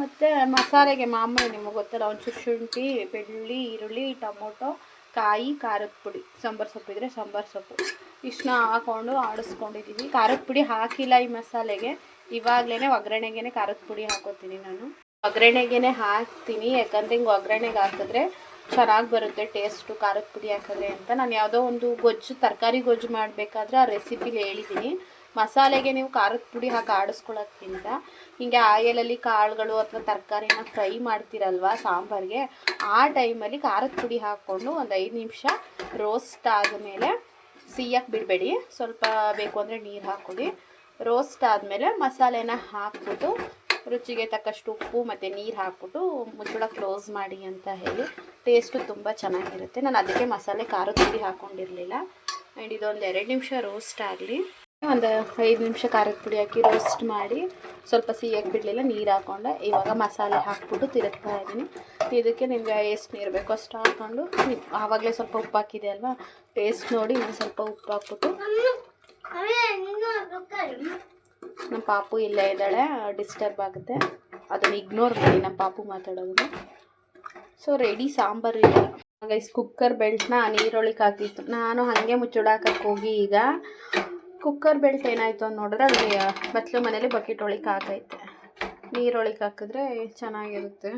S1: ಮತ್ತು ಮಸಾಲೆಗೆ ಮಾಮೂಲಿ ನಿಮಗೆ ಗೊತ್ತಲ್ಲ ಒಂಚೂರು ಶುಂಠಿ, ಬೆಳ್ಳುಳ್ಳಿ, ಈರುಳ್ಳಿ, ಟೊಮೊಟೊ, ಕಾಯಿ, ಖಾರದ ಪುಡಿ. ಸಾಂಬಾರು ಸೊಪ್ಪು ಇದ್ದರೆ ಸಾಂಬಾರು ಸೊಪ್ಪು. ಇಷ್ಟನ್ನ ಹಾಕ್ಕೊಂಡು ಆಡಿಸ್ಕೊಂಡಿದ್ದೀವಿ ಖಾರದ ಪುಡಿ ಹಾಕಿಲ್ಲ ಈ ಮಸಾಲೆಗೆ. ಇವಾಗಲೇ ಒಗ್ಗರಣೆಗೆ ಖಾರದ ಪುಡಿ ಹಾಕೋತೀನಿ ನಾನು. ಒಗ್ಗರಣೆಗೆ ಹಾಕ್ತೀನಿ, ಯಾಕಂದ್ರೆ ಹಿಂಗೆ ಒಗ್ಗರಣೆಗೆ ಹಾಕಿದ್ರೆ ಚೆನ್ನಾಗಿ ಬರುತ್ತೆ ಟೇಸ್ಟು ಖಾರದ ಪುಡಿ ಹಾಕಿದ್ರೆ ಅಂತ. ನಾನು ಯಾವುದೋ ಒಂದು ಗೊಜ್ಜು, ತರಕಾರಿ ಗೊಜ್ಜು ಮಾಡಬೇಕಾದ್ರೆ ಆ ರೆಸಿಪಿಲಿ ಹೇಳಿದ್ದೀನಿ ಮಸಾಲೆಗೆ ನೀವು ಖಾರದ ಪುಡಿ ಹಾಕಿ ಆಡಿಸ್ಕೊಳ್ಳೋಕ್ಕಿಂತ ಹಿಂಗೆ ಆಯಲಲ್ಲಿ ಕಾಳುಗಳು ಅಥವಾ ತರಕಾರಿನ ಫ್ರೈ ಮಾಡ್ತಿರಲ್ವಾ ಸಾಂಬಾರಿಗೆ, ಆ ಟೈಮಲ್ಲಿ ಖಾರದ ಪುಡಿ ಹಾಕ್ಕೊಂಡು ಒಂದು ಐದು ನಿಮಿಷ ರೋಸ್ಟ್ ಆದಮೇಲೆ ಸಿಯ್ಯಕ್ಕೆ ಬಿಡಬೇಡಿ. ಸ್ವಲ್ಪ ಬೇಕು ಅಂದರೆ ನೀರು ಹಾಕ್ಕೊಡಿ. ರೋಸ್ಟ್ ಆದಮೇಲೆ ಮಸಾಲೆನ ಹಾಕ್ಬಿಟ್ಟು ರುಚಿಗೆ ತಕ್ಕಷ್ಟು ಉಪ್ಪು ಮತ್ತು ನೀರು ಹಾಕ್ಬಿಟ್ಟು ಮುಚ್ಚಳ ಕ್ಲೋಸ್ ಮಾಡಿ ಅಂತ ಹೇಳಿ. ಟೇಸ್ಟು ತುಂಬ ಚೆನ್ನಾಗಿರುತ್ತೆ. ನಾನು ಅದಕ್ಕೆ ಮಸಾಲೆ ಖಾರದ ಪುಡಿ ಹಾಕ್ಕೊಂಡಿರಲಿಲ್ಲ ಆ್ಯಂಡ್ ಇದೊಂದು ಎರಡು ನಿಮಿಷ ರೋಸ್ಟ್ ಆಗಲಿ. ಒಂದು ಐದು ನಿಮಿಷ ಖಾರದ ಪುಡಿ ಹಾಕಿ ರೋಸ್ಟ್ ಮಾಡಿ ಸ್ವಲ್ಪ ಸಿಹಿಯಾಗಿ ಬಿಡಲಿಲ್ಲ, ನೀರು ಹಾಕ್ಕೊಂಡೆ ಇವಾಗ ಮಸಾಲೆ ಹಾಕ್ಬಿಟ್ಟು ತಿರುಗ್ತಾ ಇದ್ದೀನಿ. ಇದಕ್ಕೆ ನಿಮಗೆ ಎಷ್ಟು ನೀರು ಬೇಕೋ ಅಷ್ಟು ಹಾಕ್ಕೊಂಡು ಆವಾಗಲೇ ಸ್ವಲ್ಪ ಉಪ್ಪು ಹಾಕಿದೆ ಅಲ್ವಾ? ಟೇಸ್ಟ್ ನೋಡಿ ನಾನು ಸ್ವಲ್ಪ ಉಪ್ಪು ಹಾಕ್ಬಿಟ್ಟು ನಮ್ಮ ಪಾಪು ಇಲ್ಲೇ ಇದ್ದಾಳೆ ಡಿಸ್ಟರ್ಬ್ ಆಗುತ್ತೆ. ಅದನ್ನು ಇಗ್ನೋರ್ ಮಾಡಿ ನಮ್ಮ ಪಾಪು ಮಾತಾಡೋದನ್ನು. ಸೊ ರೆಡಿ ಸಾಂಬಾರು ಇಲ್ಲ. ಗೈಸ್ ಕುಕ್ಕರ್ ಬೆಲ್ಟ್ನ ನೀರೊಳಗೆ ಹಾಕಿತ್ತು ನಾನು ಹಾಗೆ ಮುಚ್ಚಿಡಾಕಕ್ಕೆ ಹೋಗಿ ಈಗ ಕುಕ್ಕರ್ ಬೆಲ್ಟ್ ಏನಾಯಿತು ಅಂತ ನೋಡಿದ್ರೆ ಅಲ್ಲಿ ಬತ್ಲು ಮನೇಲಿ ಬಕೆಟ್ ಒಳಗೆ ಹಾಕೈತೆ. ನೀರೊಳಗೆ ಹಾಕಿದ್ರೆ ಚೆನ್ನಾಗಿರುತ್ತೆ.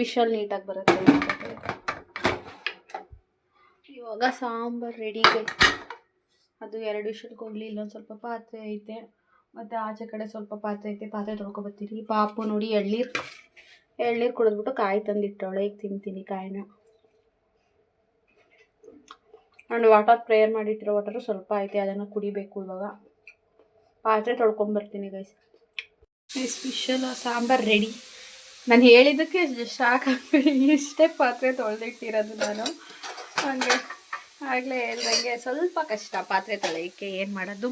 S1: ವಿಶಲ್ ನೀಟಾಗಿ ಬರುತ್ತೆ ಇವಾಗ ಸಾಂಬಾರು ರೆಡಿ ಅದು ಎರಡು ವಿಷಲ್ ಕೊಡಲಿ ಇಲ್ಲೊಂದು ಸ್ವಲ್ಪ ಪಾತ್ರೆ ಐತೆ. ಮತ್ತು ಆಚೆ ಕಡೆ ಸ್ವಲ್ಪ ಪಾತ್ರೆ ಐತೆ, ಪಾತ್ರೆ ತೊಳ್ಕೊಬತ್ತೀರಿ ಪಾಪು ನೋಡಿ ಎಳ್ನೀರು ಎಳ್ನೀರು ಕುಡಿದ್ಬಿಟ್ಟು ಕಾಯಿ ತಂದಿಟ್ಟವಳೆ. ಈಗ ತಿಂತೀನಿ ಕಾಯಿನ. ನಾನು ವಾಟರ್ ಪ್ರೇಯರ್ ಮಾಡಿಟ್ಟಿರೋ ವಾಟರು ಸ್ವಲ್ಪ ಐತೆ, ಅದನ್ನು ಕುಡಿಬೇಕು ಇವಾಗ. ಪಾತ್ರೆ ತೊಳ್ಕೊಂಬರ್ತೀನಿ ಗೈಸ್ ಸ್ಪೆಷಲ್ ಸಾಂಬಾರು ರೆಡಿ ನಾನು ಹೇಳಿದ್ದಕ್ಕೆ ಶಾಕ್ ಆಗ್ಬಿಡಿ ಇಷ್ಟೇ ಪಾತ್ರೆ ತೊಳೆದಿಟ್ಟಿರೋದು ನಾನು. ಹಂಗೆ. ಆಗಲೇ ಹೇಳ್ದಂಗೆ ಸ್ವಲ್ಪ ಕಷ್ಟ ಪಾತ್ರೆ ತೊಳೆಯೋಕ್ಕೆ ಏನು ಮಾಡೋದು?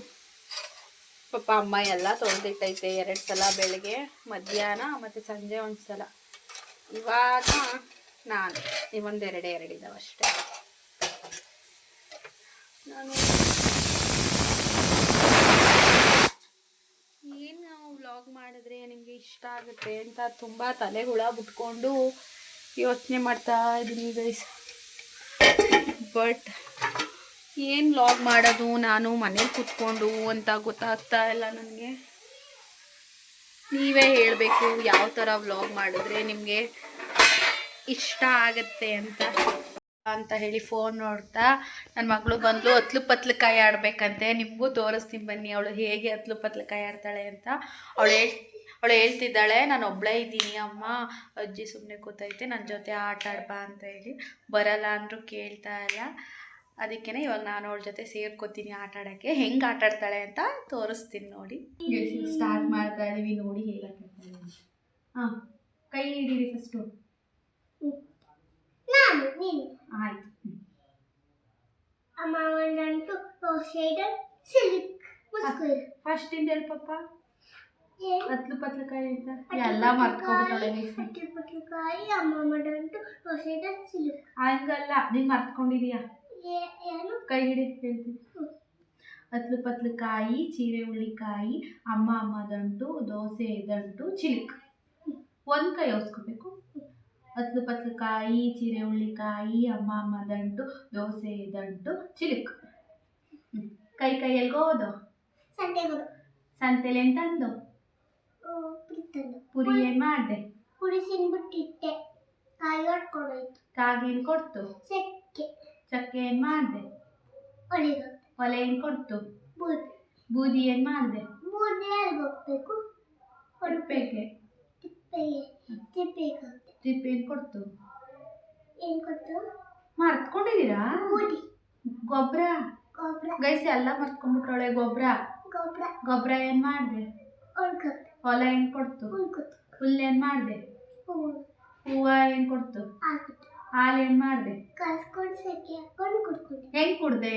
S1: ಪಾಪ ಅಮ್ಮ ಎಲ್ಲ ತೊಳೆದಿಟ್ಟೈತೆ ಎರಡು ಸಲ ಬೆಳಗ್ಗೆ, ಮಧ್ಯಾಹ್ನ ಮತ್ತು ಸಂಜೆ ಒಂದು ಸಲ ಇವಾಗ ನಾನು ಇವೊಂದು ಎರಡೇ ಎರಡಿದಾವೆ ಅಷ್ಟೇ. ನಾನು ಏನು ವ್ಲಾಗ್ ಮಾಡಿದ್ರೆ ನಿಮಗೆ ಇಷ್ಟ ಆಗುತ್ತೆ ಅಂತ ತುಂಬ ತಲೆ ಹುಳ ಬಿಟ್ಕೊಂಡು ಯೋಚನೆ ಮಾಡ್ತಾ ಇದ್ದೀನಿ ಗೈಸ್ ಬಟ್ ಏನು ವ್ಲಾಗ್ ಮಾಡೋದು, ನಾನು ಮನೇಲಿ ಕೂತ್ಕೊಂಡು ಅಂತ ಗೊತ್ತಾಗ್ತಾ ಇಲ್ಲ ನನಗೆ. ನೀವೇ ಹೇಳಬೇಕು ಯಾವ ಥರ ವ್ಲಾಗ್ ಮಾಡಿದ್ರೆ ನಿಮಗೆ ಇಷ್ಟ ಆಗತ್ತೆ ಅಂತ. ಅಂತ ಹೇಳಿ ಫೋನ್ ನೋಡ್ತಾ ನನ್ನ ಮಗಳು ಬಂದು ಹತ್ಲು ಪತ್ಲಕಾಯಿ ಆಡಬೇಕಂತೆ ನಿಮಗೂ ತೋರಿಸ್ತೀನಿ ಬನ್ನಿ ಅವಳು ಹೇಗೆ ಹತ್ಲು ಪತ್ಲಕಾಯಿ ಆಡ್ತಾಳೆ ಅಂತ. ಅವಳು ಅವಳು ಹೇಳ್ತಿದ್ದಾಳೆ ನಾನು ಒಬ್ಬಳೇ ಇದ್ದೀನಿ ಅಮ್ಮ. ಅಜ್ಜಿ ಸುಮ್ಮನೆ ಕೂತೈತೆ ನನ್ನ ಜೊತೆ ಆಟ ಆಡ್ಬಾ ಅಂತ ಹೇಳಿ. ಬರಲ್ಲ ಅಂದರೂ ಕೇಳ್ತಾ ಇಲ್ಲ. ಅದಕ್ಕೇ ಇವಾಗ ನಾನು ಅವಳ ಜೊತೆ ಸೇರ್ಕೋತೀನಿ ಆಟ ಆಡೋಕ್ಕೆ. ಹೆಂಗೆ ಆಟ ಆಡ್ತಾಳೆ ಅಂತ ತೋರಿಸ್ತೀನಿ ನೋಡಿ. ಸ್ಟಾರ್ಟ್ ಮಾಡ್ತಾ ಇದೀವಿ ನೋಡಿ ಹೇಗೆ ಆಟ ಆಡ್ತಾಳೆ ಹಾಂ ಕೈ ಹಿಡೀರಿ ಫಸ್ಟು ಆಯ್ತು.
S2: ಅಮ್ಮ ಒಂದಂಟು ಶೇಡರ್ ಸಿಲ್ಕ್
S1: ಫಸ್ಟ್ ಇಂದ ಹೇಳಿ ಪಪ್ಪ. ಹತ್ಲು ಪತ್ಲಕಾಯಿ ಅಂತ. ಎಲ್ಲ ಮರ್ತ್ಕೊಂಡ್ಬಿಟ್ಟಳೆ
S2: ಪಟ್ಟಿ ಪಟ್ಲಕಾಯಿ ಅಮ್ಮ
S1: ಹಂಗಲ್ಲ ನೀನು ಮರ್ತ್ಕೊಂಡಿದೀಯಾ.
S2: ಏನು?
S1: ಕೈ ಹಿಡಿ ಹೇಳ್ತೀನಿ ಹತ್ಲು ಪತ್ಲಕಾಯಿ ಚೀರೆ ಹುಳ್ಳಿಕಾಯಿ ಅಮ್ಮ ಅಮ್ಮದಂಟು ದೋಸೆ ಇದಂಟು ಚಿಲಿಕ್. ಒಂದು ಕೈ ಓದಿಸ್ಕೋಬೇಕು ಹತ್ಲು ಪತ್ಲಕಾಯಿ ಚೀರೆ ಹುಳ್ಳಿಕಾಯಿ ಅಮ್ಮ ಅಮ್ಮದಂಟು ದೋಸೆ ಇದಂಟು ಚಿಲಿಕ್. ಕೈ ಕೈ ಎಲ್ಗೋದು?
S2: ಸಂತೆಗಳು
S1: ಸಂತೆಲಿ
S2: ಪ್ರೀತಂದು
S1: ಪುರಿ ಏನು ಮಾಡಿದೆ.
S2: ಪುರಿ ಸಿನ್ಬಿಟ್ಟಿಟ್ಟೆ ಕಾಯಿ ಹೊಡ್ಕೊಂಡೋಯ್ತು
S1: ಕಾಗೇನು ಕೊಡ್ತು.
S2: ಚಕ್ಕೆ.
S1: ಚಕ್ಕೆ ಏನು ಮಾಡಿದೆ.
S2: ಒಳಗೆ
S1: ಒಲೆ ಏನು ಕೊಡ್ತು.
S2: ಬೂದಿ.
S1: ಬೂದಿ ಏನು ಮಾಡಿದೆ.
S2: ಬೂದಿ ಎಲ್ಲಿ ಹೋಗ್ಬೇಕು?
S1: ಹೊಡ್ಬೇಕೆ
S2: ತಿಪ್ಪೆಗೆ. ತಿಪ್ಪೆಗೆ ಹೋಗ್ತೆ.
S1: ಟಿಪ್ ಏನು ಕೊಡ್ತು.
S2: ಏನು ಕೊಡ್ತು?
S1: ಮರ್ತ್ಕೊಂಡಿದ್ದೀರಾ?
S2: ಬೂದಿ.
S1: ಗೊಬ್ಬರ
S2: ಗೊಬ್ಬರ
S1: ಗೈಸಿ ಎಲ್ಲ ಮರ್ತ್ಕೊಂಡ್ಬಿಟ್ರೊಳೆ ಗೊಬ್ಬರ
S2: ಗೊಬ್ಬರ
S1: ಗೊಬ್ಬರ ಏನು ಮಾಡಿದೆ.
S2: ಒಳ್ಕೊತ್ತೆ
S1: ಹೊಲ ಏನು ಕೊಡ್ತು?
S2: ಹುಲ್
S1: ಹುಲ್ಲು ಏನು ಮಾಡಿದೆ?
S2: ಹೂವು.
S1: ಏನು ಕೊಡ್ತು? ಹಾಲು ಏನು ಮಾಡಿದೆ? ಹೆಂಗೆ ಕುಡ್ದೆ?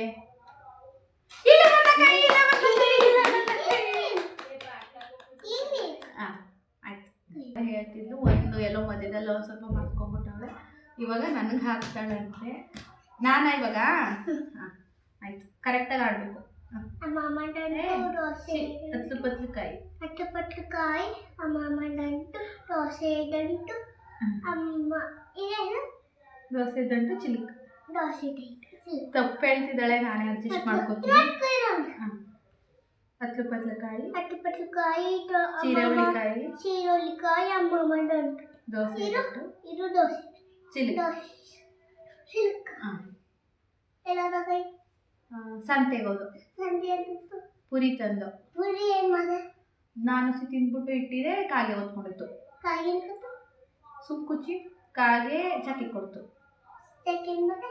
S1: ಹೇಳ್ತಿದ್ದು ಒಂದು ಎಲ್ಲೋ ಮಧ್ಯದಲ್ಲಿ ಒಂದು ಸ್ವಲ್ಪ ಮಾಡ್ಕೊಂಡ್ಬಿಟ್ಟವ್ರೆ ಇವಾಗ ನನಗೆ ಹಾಕ್ತಾಳಂತೆ. ನಾನಾ ಇವಾಗ? ಹಾಂ ಆಯ್ತು. ಕರೆಕ್ಟಾಗಿ ಆಡಬೇಕು.
S2: ಅಮ್ಮ ಮಂಡಂಟು ದೋಸೆ
S1: ಹತ್ತು ಪತ್ಲಕಾಯಿ
S2: ಅಟ್ಟು ಪಟ್ಲಕಾಯಿ ಅಮ್ಮ ಮಂಡಂಟು ದೋಸೆ ದಂಟು ಅಮ್ಮ ಏನು
S1: ದೋಸೆ ದಂಟು ಚಿಲಿಕ್.
S2: ದೋಸೆ
S1: ತಪ್ಪು ಹೇಳ್ತಿದ್ದಾಳೆ ನಾನೇ ಅಡ್ಜಸ್ಟ್ ಮಾಡ್ಕೋತೀನಿ. ಹತ್ತು ಪತ್ಲಕಾಯಿ
S2: ಅಟ್ಟು ಪಟ್ಲಕಾಯಿ
S1: ಚೀರೆಹುಳಿಕಾಯಿ
S2: ಚೀರುಳ್ಳಿಕಾಯಿ ಅಮ್ಮ ಮಂಡಂಟು
S1: ದೋಸೆ
S2: ಇರು
S1: ದಂಟು.
S2: ಇದು ದೋಸೆ.
S1: ಚಿಲಿಕ್.
S2: ದೋಸೆ. ಚಿಲಿಕ್.
S1: ಹಾಂ
S2: ಎಲ್ಲದ ಕೈ
S1: ಸಂತೆಗೆ ಹೋದು
S2: ಸಂತೆ
S1: ಪುರಿ ತಂದು.
S2: ಪುರಿ ಏನ್ ಮಾಡ?
S1: ನಾನು ಸಿ ತಿಂದ್ಬಿಟ್ಟು ಇಟ್ಟಿದೆ ಕಾಗೆ ಓದ್ಕೊಂಡಿತ್ತು
S2: ಕಾಯಿ
S1: ಸುಮ್ ಕುಚ್ಚಿ ಕಾಗೆ ಚಕ್ಕಿ ಕೊಡ್ತು.
S2: ಸೆಕೆಂಡ್ ಮತ್ತೆ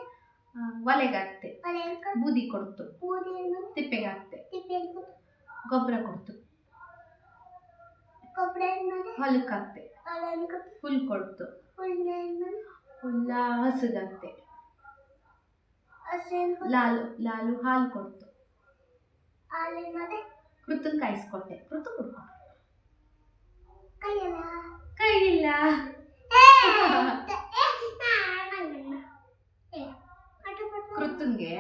S1: ಆ, ಒಲೆಗೆ ಹಾಕ್ತೆ.
S2: ಪಲ್ಯ ಅನ್ಕೊತು
S1: ಬೂದಿ ಕೊಡ್ತು.
S2: ಪೂರಿ ಏನ್ ಮಾಡ
S1: ತಿಪ್ಪೆಗೆ ಹಾಕ್ತೆ.
S2: ತಿಪ್ಪೆ
S1: ಗೊಬ್ಬರ ಕೊಡ್ತು.
S2: ಕೊಬ್ಬರಿ ಏನ್ ಮಾಡ?
S1: ಹೊಲಕ್ಕೆ ಹಾಕ್ತೆ.
S2: ಪಲ್ಯ ಅನ್ಕೊತು
S1: ಹುಲ್ ಕೊಡ್ತು.
S2: ಹುಲ್ನ ಏನ್ ಮಾಡ?
S1: ಹುಲ್ಲ ಹಸುಗೆ ಹಾಕ್ತೆ.
S2: ಹಸು ಅನ್ಕೊತು
S1: ಲಾಲು ಲಾಲು ಹಾಲು ಕೊಡ್ತು. ಕೃತನ್ ಕಾಯಿಸ್ಕೊಟ್ಟೆ. ಕೃತು ಕುಡ್ಕೊಂಡು
S2: ಕೈಯಲ್ಲ?
S1: ಕೃತನ್ಗೆ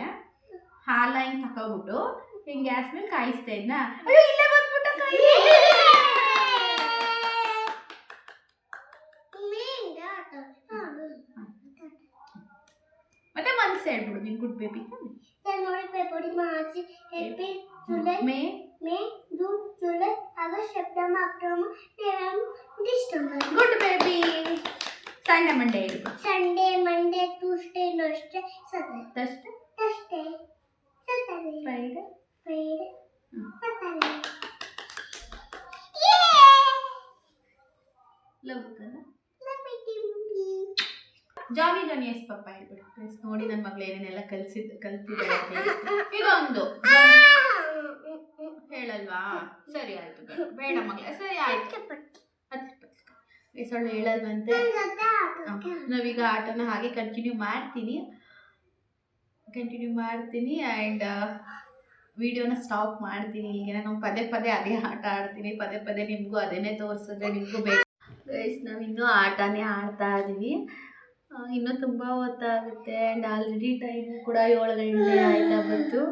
S1: ಹಾಲ ಹಿಂಗೆ ತಕೊಬಿಟ್ಟು ಹಿಂಗೆ ಗ್ಯಾಸ್ ಮೇಲೆ ಕಾಯಿಸ್ತಾ ಇದ್ನ? ಅಯ್ಯೋ ಇಲ್ಲೇ ಬಂದ್ಬಿಟ್ಟ से एडवर्डिंग good baby January February March April
S2: July May May June July August September October
S1: November December good baby Sunday
S2: Monday Sunday Monday Tuesday Thursday
S1: Saturday
S2: Thursday Thursday
S1: Saturday
S2: Friday Friday
S1: Saturday लवकर love me Johny Johny yes papa ಹೇಳ್ಬಿಡು please ನೋಡಿ ನನ್ನ ಮಗಳು ಏನೇನೆಲ್ಲ ಕಲ್ಸಿದ್ ಕಲ್ತಿದ್ದಾಳೆ ಅಂತ. ಇದೊಂದು. [LAUGHS] ಹೇಳಲ್ವಾ? ಸರಿ ಆಯ್ತು ಬೇಡ. ಬೇಡ ಮಗಳೇ ಸರಿ ಆಯ್ತು. ಸೊಳ್ಳೆ ಹೇಳಲ್ವಂತೆ? ಹ, ನಾವೀಗ ಆಟನ ಹಾಗೆ ಕಂಟಿನ್ಯೂ ಮಾಡ್ತೀನಿ. ಕಂಟಿನ್ಯೂ ಮಾಡ್ತೀನಿ ಆ್ಯಂಡ್ ವಿಡಿಯೋನ ಸ್ಟಾಪ್ ಮಾಡ್ತೀನಿ ಇಲ್ಲಿಗೆ ನಾನು ಪದೇ ಪದೇ ಅದೇ ಆಟ ಆಡ್ತೀನಿ. ಪದೇ ಪದೇ ನಿಮಗೂ ಅದೇನೇ ತೋರಿಸಿದ್ರೆ ನಿಮಗೂ ಬೇಕು. ಗೈಸ್ ನಾವು ಇನ್ನೂ ಆಟನೇ ಆಡ್ತಾ ಇದ್ದೀವಿ ಇನ್ನೂ ತುಂಬ ಹೊತ್ತಾಗುತ್ತೆ ಆ್ಯಂಡ್ ಆಲ್ರೆಡಿ ಟೈಮ್ ಕೂಡ ಏಳು ಗಂಟೆ ಆಯ್ತಾ ಬಂತು.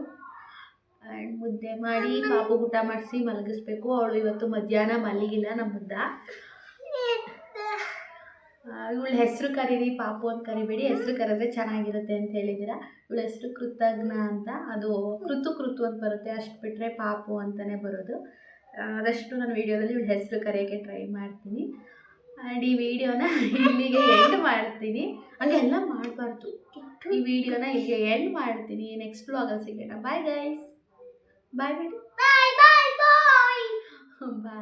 S1: ಆ್ಯಂಡ್ ಮುದ್ದೆ ಮಾಡಿ ಪಾಪು ಊಟ ಮಾಡಿಸಿ ಮಲಗಿಸ್ಬೇಕು. ಅವಳು ಇವತ್ತು ಮಧ್ಯಾಹ್ನ ಮಲಗಿಲ್ಲ ನಮ್ಮ ಮುದ್ದ ಇವಳ ಹೆಸರು ಕರೀರಿ, ಪಾಪು ಅಂತ ಕರಿಬೇಡಿ. ಹೆಸರು ಕರೆದ್ರೆ ಚೆನ್ನಾಗಿರುತ್ತೆ ಅಂತ ಹೇಳಿದ್ದೀರಾ. ಇವಳ ಹೆಸರು ಕೃತಜ್ಞ ಅಂತ. ಅದು ಕೃತು ಕೃತು ಅಂತ ಬರುತ್ತೆ. ಅಷ್ಟು ಬಿಟ್ಟರೆ ಪಾಪು ಅಂತಲೇ ಬರೋದು. ಆದಷ್ಟು ನಾನು ವೀಡಿಯೋದಲ್ಲಿ ಇವಳು ಹೆಸರು ಕರೆಯೋಕ್ಕೆ ಟ್ರೈ ಮಾಡ್ತೀನಿ. ಆ್ಯಂಡ್ ಈ ವಿಡಿಯೋನ ಇಲ್ಲಿಗೆ ಎಂಡ್ ಮಾಡ್ತೀನಿ. ಹಂಗೆಲ್ಲ ಮಾಡಬಾರ್ದು. ಈ ವಿಡಿಯೋನ ಇಲ್ಲಿಗೆ ಎಂಡ್ ಮಾಡ್ತೀನಿ. ನೆಕ್ಸ್ಟ್ ಬ್ಲಾಗಲ್ಲಿ ಸಿಗೋಣ. ಬಾಯ್ ಗೈಸ್ ಬಾಯ್ ಬಿಡಿ.
S2: ಬಾಯ್ ಬಾಯ್ ಬಾಯ್
S1: ಬಾಯ್